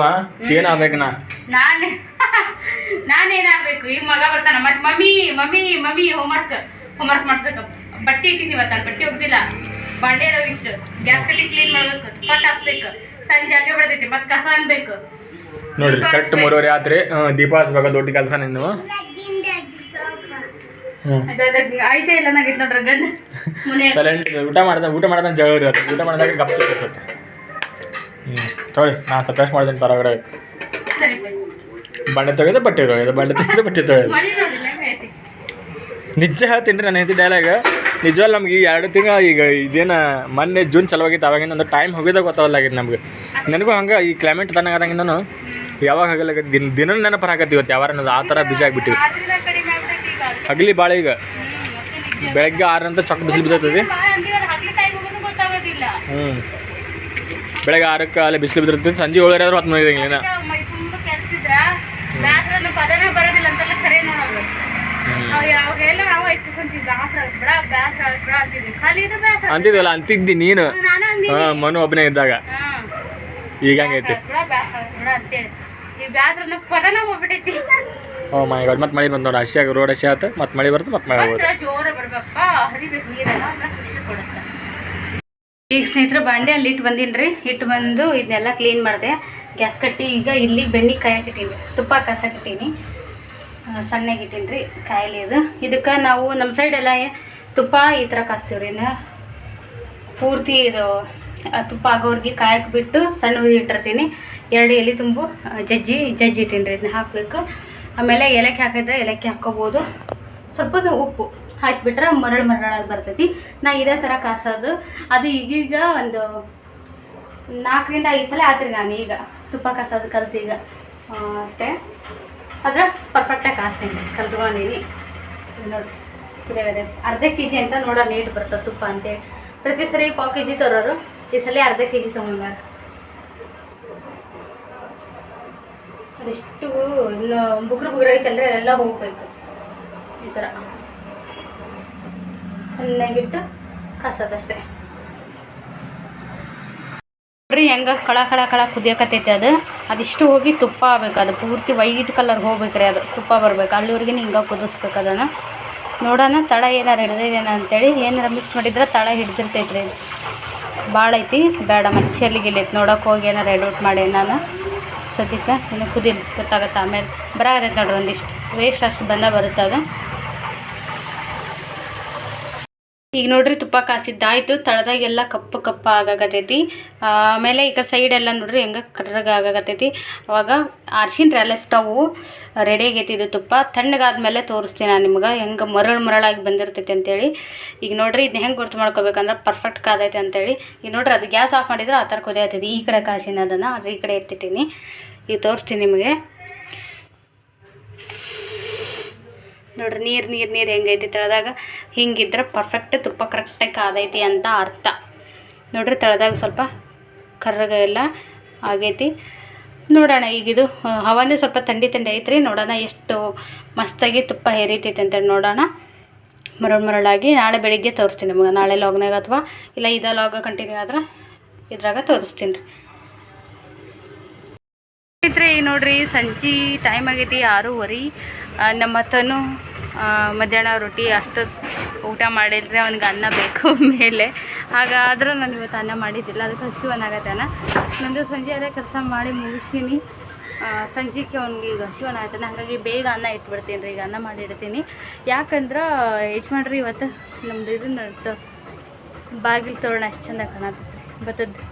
ಏನು ಆಗ್ಬೇಕು ನಾ? ನಾನೇ ನಾನೇನಾಗ್ಬೇಕು ಈಗ ಮಗ ಬರ್ತಾನ ಮತ್ತೆ mummy mummy mummy homework homework ಮಾಡಿಸ್ಬೇಕು. ಬಟ್ಟೆ ಇಟ್ಟಿನಿ ಇವತ್ತು ಬಟ್ಟೆ ಹೋಗ್ತಿಲ್ಲ ಬಾಂಡೆ ಅದಾವ ಇಷ್ಟು. ಗ್ಯಾಸ್ ಕಟ್ಟಿ ಕ್ಲೀನ್ ಮಾಡ್ಬೇಕು. ಪಟ್ ಹಾಸ್ಬೇಕು ಸಂಜೆ ಆಗಿ ಬಿಡತೈತಿ ಮತ್ತೆ ಕಸ ಅನ್ಬೇಕು. ನೋಡಿ ಕರೆಕ್ಟ್ ಮೂರುವರೆ ಆದ್ರೆ ದೀಪ ಹಚ್ಬೇಕು ದೊಡ್ಡ ಕೆಲಸ ನಿಂದು? ಐತೆ ಇಲ್ಲ ನಾಗಿತ್ತು ನೋಡ್ರಿ ಗಂಡ. ಮುನೆ. ಸೈಲೆಂಟ್ ಊಟ ಮಾಡ್ದೆ ಊಟ ಮಾಡ್ದೆ ಜಗಳ ಇರೋದು ಊಟ ಮಾಡಿದಾಗ ಗಪ್ ಸಿಗುತ್ತೆ ಹ್ಞೂ ತೊಗೊಳ್ಳಿ ನಾನು ಸಪ್ರೆಸ್ ಮಾಡ್ತೀನಿ ಹೊರಗಡೆ ಸರಿ ಬೈ. ಬಂಡೆ ತೆಗೆದು ಬಟ್ಟೆ ತೊಳೆಯೋದು ಬಂಡೆ ತೆಗೆದು ಬಟ್ಟೆ ತೊಳೆಯೋದು ನಿಜ ಹೇಳ್ತೀನಿ ರೀ ನಾನು ಹೇಳ್ತಿ ಡೈಲಾಗ ನಿಜವಲ್ಲ ನಮ್ಗೆ ಈ ಎರಡು ತಿಂಗಳ ಈಗ ಇದೇನು ಮೊನ್ನೆ ಜೂನ್ ಚಲವಾಗಿತ್ತು ಅವಾಗಿಂದ ಒಂದು ಟೈಮ್ ಹೋಗಿದಾಗ ಗೊತ್ತಾಗಲ್ಲಾಗಿತ್ತು ನಮ್ಗೆ. ನನಗೂ ಹಂಗೆ ಈ ಕ್ಲೈಮೇಟ್ ತಣ್ಣಗಾದಂಗಿಂದನು ಯಾವಾಗ ಹಗಲ ದಿನ ದಿನ ನೆನಪು ಹಾಕತ್ತಿ ಇವತ್ತು, ಯಾವಾರ ಅನ್ನೋದು ಆ ಥರ ಬಿಸಿ ಆಗಿಬಿಟ್ಟಿವಿ. ಹಗಲಿ ಭಾಳ ಈಗ. ಬೆಳಗ್ಗೆ ಆರರಂತ ಚೊಕ್ಕ ಬಿಸಿಲು ಬಿದ್ದೈತದೆ. ಹ್ಞೂ ಬೆಳಗ್ಗೆ ಆರಕ್ಕೆ ಅಲ್ಲಿ ಬಿಸಿಲು ಬಿದ್ದಿರ್ತದೆ ಸಂಜೆ ಆದ್ರೂ ಹತ್ತು ಮಂದಿ ಇರಂಗಿಲ್ಲ ಈಗ ಮೈ ತುಂಬ ಕೆಲ್ಸಿದ್ರ ಬ್ಯಾಸ್ರನ್ನು ಪದನೇ ಬರೋದಿಲ್ಲ ಅಂತೆಲ್ಲ ಖರೆ ನೋಡೋದು ಅವ್ ಯಾವಾಗೆಲ್ಲ ನಾವು ಇಟ್ಕೊಂತೀವಿ ಬ್ಯಾಸ್ರ ಬಿಡ ಬ್ಯಾಸ್ರ ಬಿಡ ಅಂತಿದ್ವಿ ಖಾಲಿ ಇದು ಬ್ಯಾಸ್ರ ಅಂತಿದ್ವಲ್ಲ ಅಂತಿದ್ದಿ ನೀನು. ಮನು ಒಬ್ಬನೇ ಇದ್ದಾಗ. ಈಗ ಹಂಗೈತಿ? ಓ ಮೈ ಗಾಡ್ ಮತ್ತೆ ಮಳೆ ಬಂದ್ ನೋಡಿ ಹಸಿಯಾಗ ರೋಡ್ ಹಸಿ ಆಯ್ತು ಮತ್ತೆ ಮಳೆ ಬರುತ್ತೆ ಮತ್ತೆ ಮಳೆ ಈಗ ಸ್ನೇಹಿತರೆ ಬಾಂಡೆ ಅಲ್ಲಿ ಇಟ್ಟು ಬಂದೀನಿ ಇಟ್ಟು ಬಂದು ಇದನ್ನೆಲ್ಲ ಕ್ಲೀನ್ ಮಾಡಿದೆ. ಗ್ಯಾಸ್ ಕಟ್ಟಿ ಈಗ ಇಲ್ಲಿ ಬೆಣ್ಣೆ ಕಾಯಕಿಟ್ಟೀನಿ ತುಪ್ಪ ಕಾಸಕಿಟ್ಟೀನಿ ಸಣ್ಣಗೆ ಇಟ್ಟೀನಿ ರೀ ಕಾಯಿಲೆ ಇದು. ಇದಕ್ಕೆ ನಾವು ನಮ್ಮ ಸೈಡೆಲ್ಲ ತುಪ್ಪ ಈ ಥರ ಕಾಸ್ತೀವಿ ರೀ ಪೂರ್ತಿ ಇದು ತುಪ್ಪ ಆಗೋರ್ಗೆ ಕಾಯಕ್ಕೆ ಬಿಟ್ಟು ಸಣ್ಣ ಇಟ್ಟಿರ್ತೀನಿ. ಎರಡು ಎಲೆ ತುಂಬು ಜಜ್ಜಿ ಜಜ್ಜಿ ಇಟ್ಟೀನಿ ರೀ ಇದನ್ನ ಹಾಕಬೇಕು. ಆಮೇಲೆ ಏಲಕ್ಕಿ ಹಾಕಿದ್ರೆ ಏಲಕ್ಕಿ ಹಾಕ್ಕೋಬೋದು. ಸ್ವಲ್ಪ ಉಪ್ಪು ಹಾಕಿಬಿಟ್ರೆ ಮರಳು ಮರಳಾಗಿ ಬರ್ತೈತಿ. ನಾ ಇದೇ ಥರ ಕಾಸೋದು. ಅದು ಈಗೀಗ ಒಂದು ನಾಲ್ಕರಿಂದ ಐದು ಸಲ ಆತ್ರಿ ನಾನು ಈಗ ತುಪ್ಪ ಕಾಸೋದು ಕಲ್ತು ಈಗ. ಅಷ್ಟೇ. ಆದ್ರೆ ಪರ್ಫೆಕ್ಟಾಗಿ ಕಾಸ್ತೀನಿ ಕಲ್ತ್ಕೊಂಡಿನಿ ನೋಡಿ ಅರ್ಧ ಕೆ ಜಿ ಅಂತ ನೋಡೋ ನೀಟ್ ಬರ್ತದೆ ತುಪ್ಪ ಅಂತೇಳಿ ಪ್ರತಿ ಸರಿ ಪಾವು ಕೆ ಜಿ ತರೋರು ಈ ಸಲ ಅರ್ಧ ಕೆ ಜಿ ತೊಗೊಂಡಾರ ಅದೆಷ್ಟು ಇನ್ನು ಬುಗ್ರು ಐತೆ ಅಂದರೆ ಅದೆಲ್ಲ ಹೋಗ್ಬೇಕು. ಈ ಥರ ಚೆನ್ನಾಗಿಟ್ಟು ಕಾಸೋದಷ್ಟೇ ನೋಡ್ರಿ ಹೆಂಗೆ ಕಳ ಕಳ ಕಳ ಕುದಿಯಕತ್ತೈತಿ ಅದು. ಅದಿಷ್ಟು ಹೋಗಿ ತುಪ್ಪ ಆಗ್ಬೇಕು, ಅದು ಪೂರ್ತಿ ವೈಟ್ ಕಲರ್ ಹೋಗ್ಬೇಕು ರೀ ಅದು, ತುಪ್ಪ ಬರ್ಬೇಕು. ಅಲ್ಲಿವರೆಗೆ ಹಿಂಗೆ ಕುದಿಸ್ಬೇಕು ಅದನ್ನು. ನೋಡೋಣ, ತಳ ಏನಾರು ಹಿಡ್ದಿದೇನ ಅಂತೇಳಿ, ಏನಾರು ಮಿಕ್ಸ್ ಮಾಡಿದ್ರೆ ತಳ ಹಿಡ್ದಿರ್ತೈತ್ರಿ. ಭಾಳ ಐತಿ, ಬೇಡ ಮನುಷ್ಯಲ್ಲಿ ಐತಿ ನೋಡೋಕೆ ಹೋಗಿ ಏನಾರು ಎಡೌಟ್ ಮಾಡಿ ನಾನು. ಸದ್ಯಕ್ಕೆ ಇನ್ನು ಕುದಿಲ್ ಗೊತ್ತಾಗತ್ತೆ ಆಮೇಲೆ. ಬರ ನೋಡ್ರಿ ಒಂದಿಷ್ಟು. ವೇಸ್ಟ್ ಅಷ್ಟು ಬಂದ ಬರುತ್ತೆ ಅದು. ಈಗ ನೋಡ್ರಿ ತುಪ್ಪ ಕಾಸಿದ್ದಾಯ್ತು ತಳದಾಗೆಲ್ಲ ಕಪ್ಪು ಕಪ್ಪ ಆಗಾಕತ್ತೈತಿ. ಆಮೇಲೆ ಈ ಕಡೆ ಸೈಡ್ ಎಲ್ಲ ನೋಡ್ರಿ ಹೆಂಗೆ ಕರ್ರಗೆ ಆಗಾಕತ್ತೈತಿ. ಅವಾಗ ಅರ್ಶಿನ ಸ್ಟವ್ ರೆಡಿ ಆಗೈತಿ ಇದು ತುಪ್ಪ. ತಣ್ಣಗಾದ್ಮೇಲೆ ತೋರಿಸ್ತೀನಿ ನಾನು ನಿಮ್ಗೆ, ಹೆಂಗೆ ಮರಳು ಮರಳಾಗಿ ಬಂದಿರ್ತೈತಿ ಅಂತೇಳಿ. ಈಗ ನೋಡ್ರಿ ಇದನ್ನ ಹೆಂಗೆ ಗುರ್ತು ಮಾಡ್ಕೋಬೇಕಂದ್ರೆ ಪರ್ಫೆಕ್ಟ್ ಕಾದೈತೆ ಅಂತೇಳಿ. ಈಗ ನೋಡ್ರಿ ಅದು ಗ್ಯಾಸ್ ಆಫ್ ಮಾಡಿದ್ರೆ ಆ ಥರ ಕುದಿಯತ್ತೈತಿ. ಈ ಕಡೆ ಕಾಸಿನ ಅದನ್ನು ಅದು ಈ ಕಡೆ ಎತ್ತಿಟ್ಟೀನಿ. ಈಗ ತೋರಿಸ್ತೀನಿ ನಿಮಗೆ. ನೋಡ್ರಿ, ನೀರು ನೀರು ನೀರು ಹೆಂಗೈತಿ ತಳದಾಗ, ಹಿಂಗಿದ್ರೆ ಪರ್ಫೆಕ್ಟ್ ತುಪ್ಪ ಕರೆಕ್ಟಾಗಿ ಕಾದೈತಿ ಅಂತ ಅರ್ಥ. ನೋಡ್ರಿ, ತಳದಾಗ ಸ್ವಲ್ಪ ಕರ್ರಗ ಎಲ್ಲ ಆಗೈತಿ. ನೋಡೋಣ, ಈಗ ಇದು ಹವಾನೇ ಸ್ವಲ್ಪ ಥಂಡಿ ಥಂಡಿ ಐತ್ರಿ, ನೋಡೋಣ ಎಷ್ಟು ಮಸ್ತಾಗಿ ತುಪ್ಪ ಹೇರಿತೈತೆ ಅಂತೇಳಿ ನೋಡೋಣ. ಮರಳು ಮರಳಾಗಿ ನಾಳೆ ಬೆಳಿಗ್ಗೆ ತೋರಿಸ್ತೀನಿ ನಿಮಗೆ, ನಾಳೆ ಲಾಗ್ನಾಗ ಅಥವಾ ಇಲ್ಲ ಇದ ಲಾಗ ಕಂಟಿನ್ಯೂ ಆದ್ರೆ ಇದ್ರಾಗ ತೋರಿಸ್ತೀನಿ ರೀ. ಈಗ ನೋಡ್ರಿ, ಸಂಜೆ ಟೈಮ್ ಆಗೈತಿ ಆರೂವರೆ. ನಮ್ಮ ತನು ಮಧ್ಯಾಹ್ನ ರೊಟ್ಟಿ ಅಷ್ಟು ಊಟ ಮಾಡಿದರೆ ಅವ್ನಿಗೆ ಅನ್ನ ಬೇಕು ಮೇಲೆ. ಹಾಗಾದರೂ ನಾನು ಇವತ್ತು ಅನ್ನ ಮಾಡಿದ್ದಿಲ್ಲ, ಅದಕ್ಕೆ ಹಸಿವನಾಗತ್ತೆ ಅನ್ನ ನಂದು ಸಂಜೆ ಅದೇ ಕೆಲಸ ಮಾಡಿ ಮುಗಿಸ್ತೀನಿ. ಸಂಜೆಗೆ ಅವ್ನಿಗೆ ಈಗ ಹಸಿವನ ಆಯ್ತಾನೆ ಹಾಗಾಗಿ ಬೇಗ ಅನ್ನ ಇಟ್ಬಿಡ್ತೀನಿ ರೀ, ಈಗ ಅನ್ನ ಮಾಡಿ ಇಡ್ತೀನಿ ಯಾಕಂದ್ರೆ ಯಜಮಾನ್ರಿ ಇವತ್ತು ನಮ್ದು ಇದು ನಡ್ತು ಬಾಗಿಲು ತೋರಣ ಅಷ್ಟು ಚೆಂದ ಕಾಣತ್ತೆ ಬತ್ತದ್ದು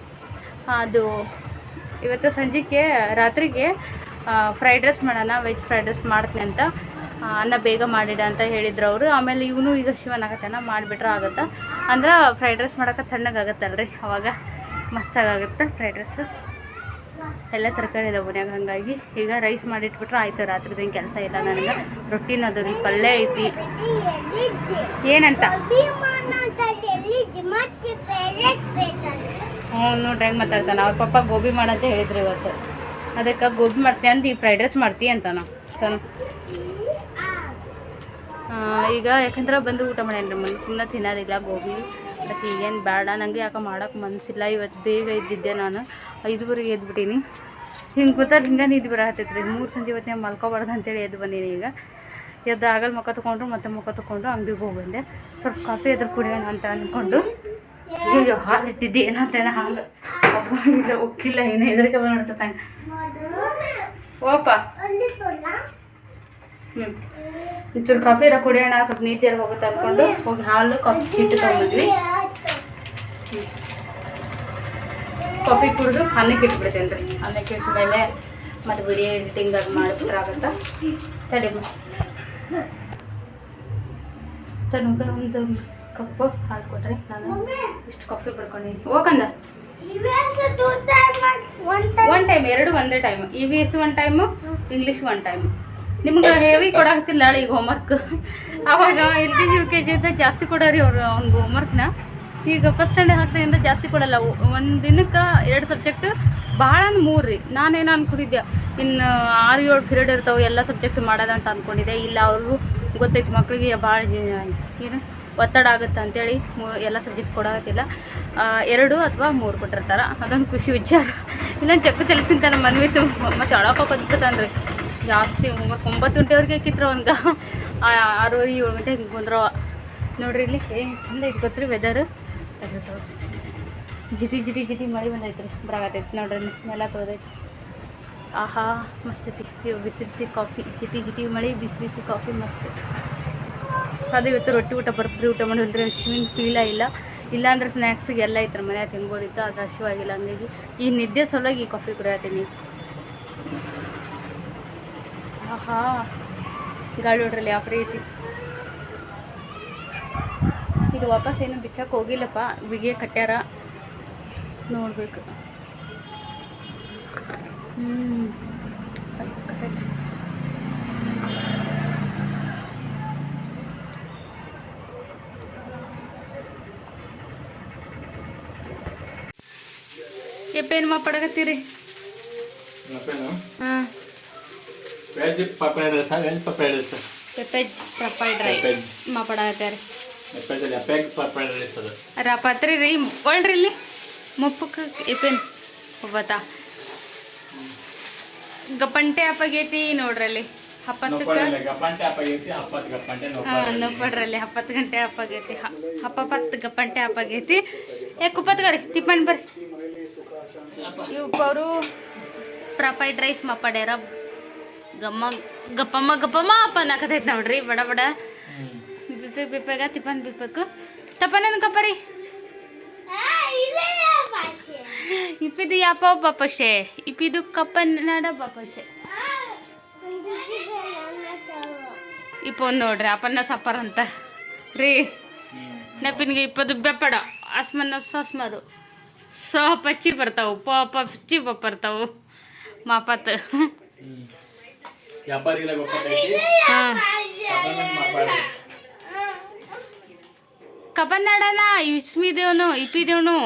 ಅದು, ಇವತ್ತು ಸಂಜೆಗೆ, ರಾತ್ರಿಗೆ ಫ್ರೈಡ್ ರೈಸ್ ಮಾಡೋಣ ವೆಜ್ ಫ್ರೈಡ್ ರೈಸ್ ಮಾಡ್ತೀನಿ ಅಂತ ಅನ್ನ ಬೇಗ ಮಾಡಿಡ ಅಂತ ಹೇಳಿದ್ರು ಅವರು. ಆಮೇಲೆ ಇವನು ಈಗ ಶಿವನಾಗತ್ತನ ಮಾಡಿಬಿಟ್ರೆ ಆಗುತ್ತೆ. ಅಂದ್ರೆ ಫ್ರೈಡ್ ರೈಸ್ ಮಾಡೋಕೆ ತಣ್ಣಗಾಗತ್ತಲ್ರಿ ಅವಾಗ ಮಸ್ತಾಗುತ್ತೆ ಫ್ರೈಡ್ ರೈಸ್ ಎಲ್ಲ ತರಕಾರಿ ಇದೆ ಮನ್ಯಾಗ, ಹಾಗಾಗಿ ಈಗ ರೈಸ್ ಮಾಡಿಟ್ಬಿಟ್ರೆ ಆಯ್ತು ರಾತ್ರಿದೇನು ಕೆಲಸ ಇಲ್ಲ ನನಗೆ. ರೊಟ್ಟಿನ ಅದು ರೀ ಪಲ್ಯ ಐತಿ. ಏನಂತ? ಹ್ಞೂ ನೋಡ್ರಿ, ಹೆಂಗೆ ಮಾತಾಡ್ತಾನೆ? ಅವ್ರ ಪಪ್ಪ ಗೋಬಿ ಮಾಡಂತ ಹೇಳಿದ್ರು ಇವತ್ತು. ಅದಕ್ಕೆ ಗೋಬಿ ಮಾಡ್ತೀನಿ ಅಂದು ಈ ಫ್ರೈಡ್ ರೈಸ್ ಅಂತ ತಾನು. ಆ, ಈಗ ಯಾಕಂದ್ರೆ ಬಂದು ಊಟ ಮಾಡೇನ್ರಿ ಮನೆ ಸುಮ್ಮನೆ ತಿನ್ನೋದಿಲ್ಲ ಗೋಬಿ. ಅದಕ್ಕೆ ಈಗೇನು ಬೇಡ ನನಗೆ ಯಾಕೆ ಮಾಡೋಕೆ ಮನಸ್ಸಿಲ್ಲ ಇವತ್ತು ಬೇಗ ಇದ್ದಿದ್ದೆ ನಾನು. ಐದುವರೆಗೆ ಎದ್ಬಿಟ್ಟೀನಿ. ಹಿಂಗೆ ಕೂತಾರೆ ಹಿಂಗೆ ನಿದ್ದು ಬರತ್ತೈತೆ ಮೂರು ಸಂಜೆ ಇವತ್ತಿನ ಮಲ್ಕೋಬಾರ್ದು ಅಂತೇಳಿ ಎದ್ದು ಬಂದೀನಿ ಈಗ. ಎದ್ದು ಆಗಲ್ ಮುಖ ತೊಗೊಂಡ್ರು ಮತ್ತೆ ಮುಖ ತೊಗೊಂಡು ಅಂಗಡಿಗೆ ಹೋಗಿ ಬಂದೆ. ಸ್ವಲ್ಪ ಕಾಫಿ ಎದುರು ಕುಡಿಯೋಣ ಅಂತ ಅಂದ್ಕೊಂಡು ಹಾಲು ಇಟ್ಟಿದ್ದೆ ಏನಂತೇನೆ ಹಾಲು. ಅಬ್ಬ ಇಲ್ಲ ಉಕ್ಕಿಲ್ಲ ಏನು ಹೆದರಿಕೆ ಬಂದ್ಬಿಡ್ತದೆ ಓಪ ಒಂದು ತೊಲ ಹ್ಞೂ ಒಂಚೂರು ಕಾಫಿ ಇರೋ ಕುಡಿಯೋಣ, ಸ್ವಲ್ಪ ನೀಟಿಯಾಗಿ ಹೋಗುತ್ತೆ ಅಂದ್ಕೊಂಡು ಹೋಗಿ ಹಾಲು ಕಾಫಿ ಚೀಟಿ ತಗೊಂಡ್ವಿ ಕಾಫಿ ಕುಡಿದು ಅನ್ನಕ್ಕೆ ಇಟ್ಬಿಡ್ತೇನೆ ರೀ. ಅನ್ನಕ್ಕೆ ಇಟ್ಟಮೇಲೆ ಮತ್ತು ವಿಡಿಯೋ ಎಡಿಟಿಂಗ್ ಅದು ಮಾಡಿಬಿಟ್ರೆ ಆಗುತ್ತಾ? ತಡಿ ತನಗ ಒಂದು ಕಪ್ಪು ಹಾಲು ಕೊಟ್ರೆ ನಾನು ಇಷ್ಟು ಕಾಫಿ ಪಡ್ಕೊಂಡಿದ್ದೀನಿ ಹೋಗಂದ? ಒನ್ ಟೈಮ್ ಎರಡು ಒಂದೇ time E V S one time English one time ನಿಮ್ಗೆ ಹೆವಿ ಕೊಡಾಕ್ತಿಲ್ಲ ನಾಳೆ ಈಗ ಹೋಮ್ವರ್ಕ್ ಅವಾಗ L K G U K G ಅಂತ ಜಾಸ್ತಿ ಕೊಡೋರಿ ಅವ್ರು ಅವ್ನಿಗೆ ಹೋಮ್ವರ್ಕ್ನ ಈಗ ಫಸ್ಟ್ ಸ್ಟ್ಯಾಂಡರ್ಡ್ ಹಾಕ್ದಾಗಿಂದ ಜಾಸ್ತಿ ಕೊಡಲ್ಲ. ಒಂದು ದಿನಕ್ಕೆ ಎರಡು ಸಬ್ಜೆಕ್ಟ್ ಭಾಳ ಮೂರು ರೀ. ನಾನೇನು ಅನ್ಕೊಂಡಿದ್ದೆ? ಇನ್ನು ಆರು ಏಳು ಪಿರಿಯಡ್ ಇರ್ತಾವೆ, ಎಲ್ಲ ಸಬ್ಜೆಕ್ಟ್ ಮಾಡೋದಂತ ಅಂದ್ಕೊಂಡಿದ್ದೆ ಇಲ್ಲ ಅವ್ರಿಗೂ ಗೊತ್ತೈತೆ ಮಕ್ಕಳಿಗೆ ಭಾಳ ಏನು? ಒತ್ತಡ ಆಗುತ್ತೆ ಅಂತೇಳಿ ಮೂ ಎಲ್ಲ ಸಬ್ಜೆಕ್ಟ್ ಕೊಡೋದಿಲ್ಲ ಎರಡು ಅಥವಾ ಮೂರು ಕೊಟ್ಟಿರ್ತಾರೆ. ಅದೊಂದು ಖುಷಿ ವಿಚಾರ. ಇಲ್ಲ ಚಕ್ಕ ತಲೆ ತಿಂತಾನೆ ತುಂಬ ಮತ್ತು ಅಳಕೋಕೊತಾನ್ರಿ ಜಾಸ್ತಿ ಒಂಬತ್ತು ಗಂಟೆವರೆಗೆ ಕಿತ್ರ ಒಂದು ಆರು ಏಳು ಗಂಟೆ ಹಿಂಗೆ ಬಂದ್ರೆ ನೋಡ್ರಿ ಇಲ್ಲಿ ಏನು ಚಂದ ಇದು ಗೊತ್ತ್ರಿ ವೆದರ್ ಜಿಟಿ ಜಿಟಿ ಜಿಟಿ ಮಳೆ ಬಂದೈತೆ ರೀ ಬರಾಗತೈತಿ ನೋಡ್ರಿ ನೆಲ ತೊಳ್ದೈತಿ. ಆಹಾ, ಮಸ್ತ್ ಬಿಸಿ ಬಿಸಿ ಕಾಫಿ. ಜಿಟಿ ಜಿಟಿ ಮಳೆ, ಬಿಸಿ ಬಿಸಿ ಕಾಫಿ ಮಸ್ತ್. ಅದು ಇವತ್ತು ರೊಟ್ಟಿ ಊಟ ಬರ್ಬ್ರಿ ಊಟ ಮಾಡಿಲ್ರಿ ಹಸಿವಿನ ಫೀಲ ಇಲ್ಲ ಇಲ್ಲಾಂದ್ರೆ ಸ್ನ್ಯಾಕ್ಸಿಗೆ ಎಲ್ಲ ಐತ್ರ ಮನ್ಯಾಗ ತಿನ್ಬೋದಿತ್ತು, ಅದು ಹಸಿವಾಗಿಲ್ಲ ಹಂಗಾಗಿ ಈ ನಿದ್ದೆ ಸಲುವಾಗಿ ಈ ಕಾಫಿ ಕುಡಿಯತ್ತೀನಿ ಆಹಾ, ಗಾಳಿ ನೋಡ್ರಲ್ಲಿ ಯಾವ ರೀತಿ ಇದು ವಾಪಸ್ ಏನು ಬಿಚ್ಚಕ್ಕೆ ಹೋಗಿಲ್ಲಪ್ಪ ಬಿಗೆ ಕಟ್ಟ್ಯಾರ ನೋಡ್ಬೇಕು. ಹ್ಞೂ ಸಕ್ಕತ್ತೈತಿ ಎಪ್ಪೇನು ಮಾಪಡಕತ್ತೀರಿ ಹಾಂ. ವೆಜ್ ಪಪ್ಪಾಯ ರಸ ವೆಜ್ ಪಪ್ಪಾಯ ರಸ ಪೆಪ್ಪೆಜ್ ಪಪ್ಪಾಯಿ ಡ್ರೈ ಪಪ್ಪಾಯ ರಸ ಅದು. ರಾಪತ್ರಿ ರೀ ಒಳ್ರಿ ಇಲ್ಲಿ. ಮುಪ್ಪಕ್ಕೆ ಎಪ್ಪೇನ್ ಒಬ್ಬತ್ತ ಗಪ್ಪಂಟೆ ಅಪ್ಪಗೈತಿ ನೋಡ್ರಲ್ಲಿ ಹಪ್ಪಾಗೈತಿ ಹಪ್ಪತ್ತು ಗಂಟೆ ಹಪ್ಪಾಗೈತಿ ಹಪ್ಪತ್ತು ಗಪ್ಪಂಟೆ ಹಪ್ಪಾಗೈತಿ ಏ ಕುಪ್ಪತ್ಗರಿ ಟಿಫನ್ ಬರ್ರಿ. ಇವ್ ಅವರು ಫ್ರೈಡ್ ರೈಸ್ ಮಾಪಾಡ್ಯಾರ ಗಮ್ಮ ಗಪ್ಪಮ್ಮ ಗಪ್ಪಮ್ಮ ಅಪ್ಪ ನಾಕತೈತ್ ನೋಡ್ರಿ ಬಡ ಬಡ. ಬಿಪ್ಪೆ ಬಿಪ್ಪೆಗ ತಿಪ್ಪನ್ ಬಿಪ್ಪಕ್ಕು ತಪ್ಪನ ರೀ ಇಪ್ಪಿದು ಯಾಪ ಬಾಪಶೆ ಇಪ್ಪಿದು ಕಪ್ಪನ್ನಡ ಬಾಪಶೆ ಇಪ್ಪ ಒಂದು ನೋಡ್ರಿ ಅಪ್ಪನ ಸಪ್ಪರ್ ಅಂತ. ರೀ. ನೆಪಿನ್ಗೆ ಇಪ್ಪದು ಬೆಪ್ಪಡ ಅಸ್ಮನ್ನ ಸಸ್ಮದು. ಸ ಪಚ್ಚಿ ಬರ್ತಾವು ಪ ಪಚ್ಚಿ ಬರ್ತಾವು ಮಾಪತ್ ವ್ಯಾಪಾರಿಗಳ ಗೊತ್ತೈತಿ ಹಾಂ. ಇಪ್ಪಿ ದೇವನು ಇಸ್ಮಿದೇವನು ಇಪ್ಪಿದೇವನು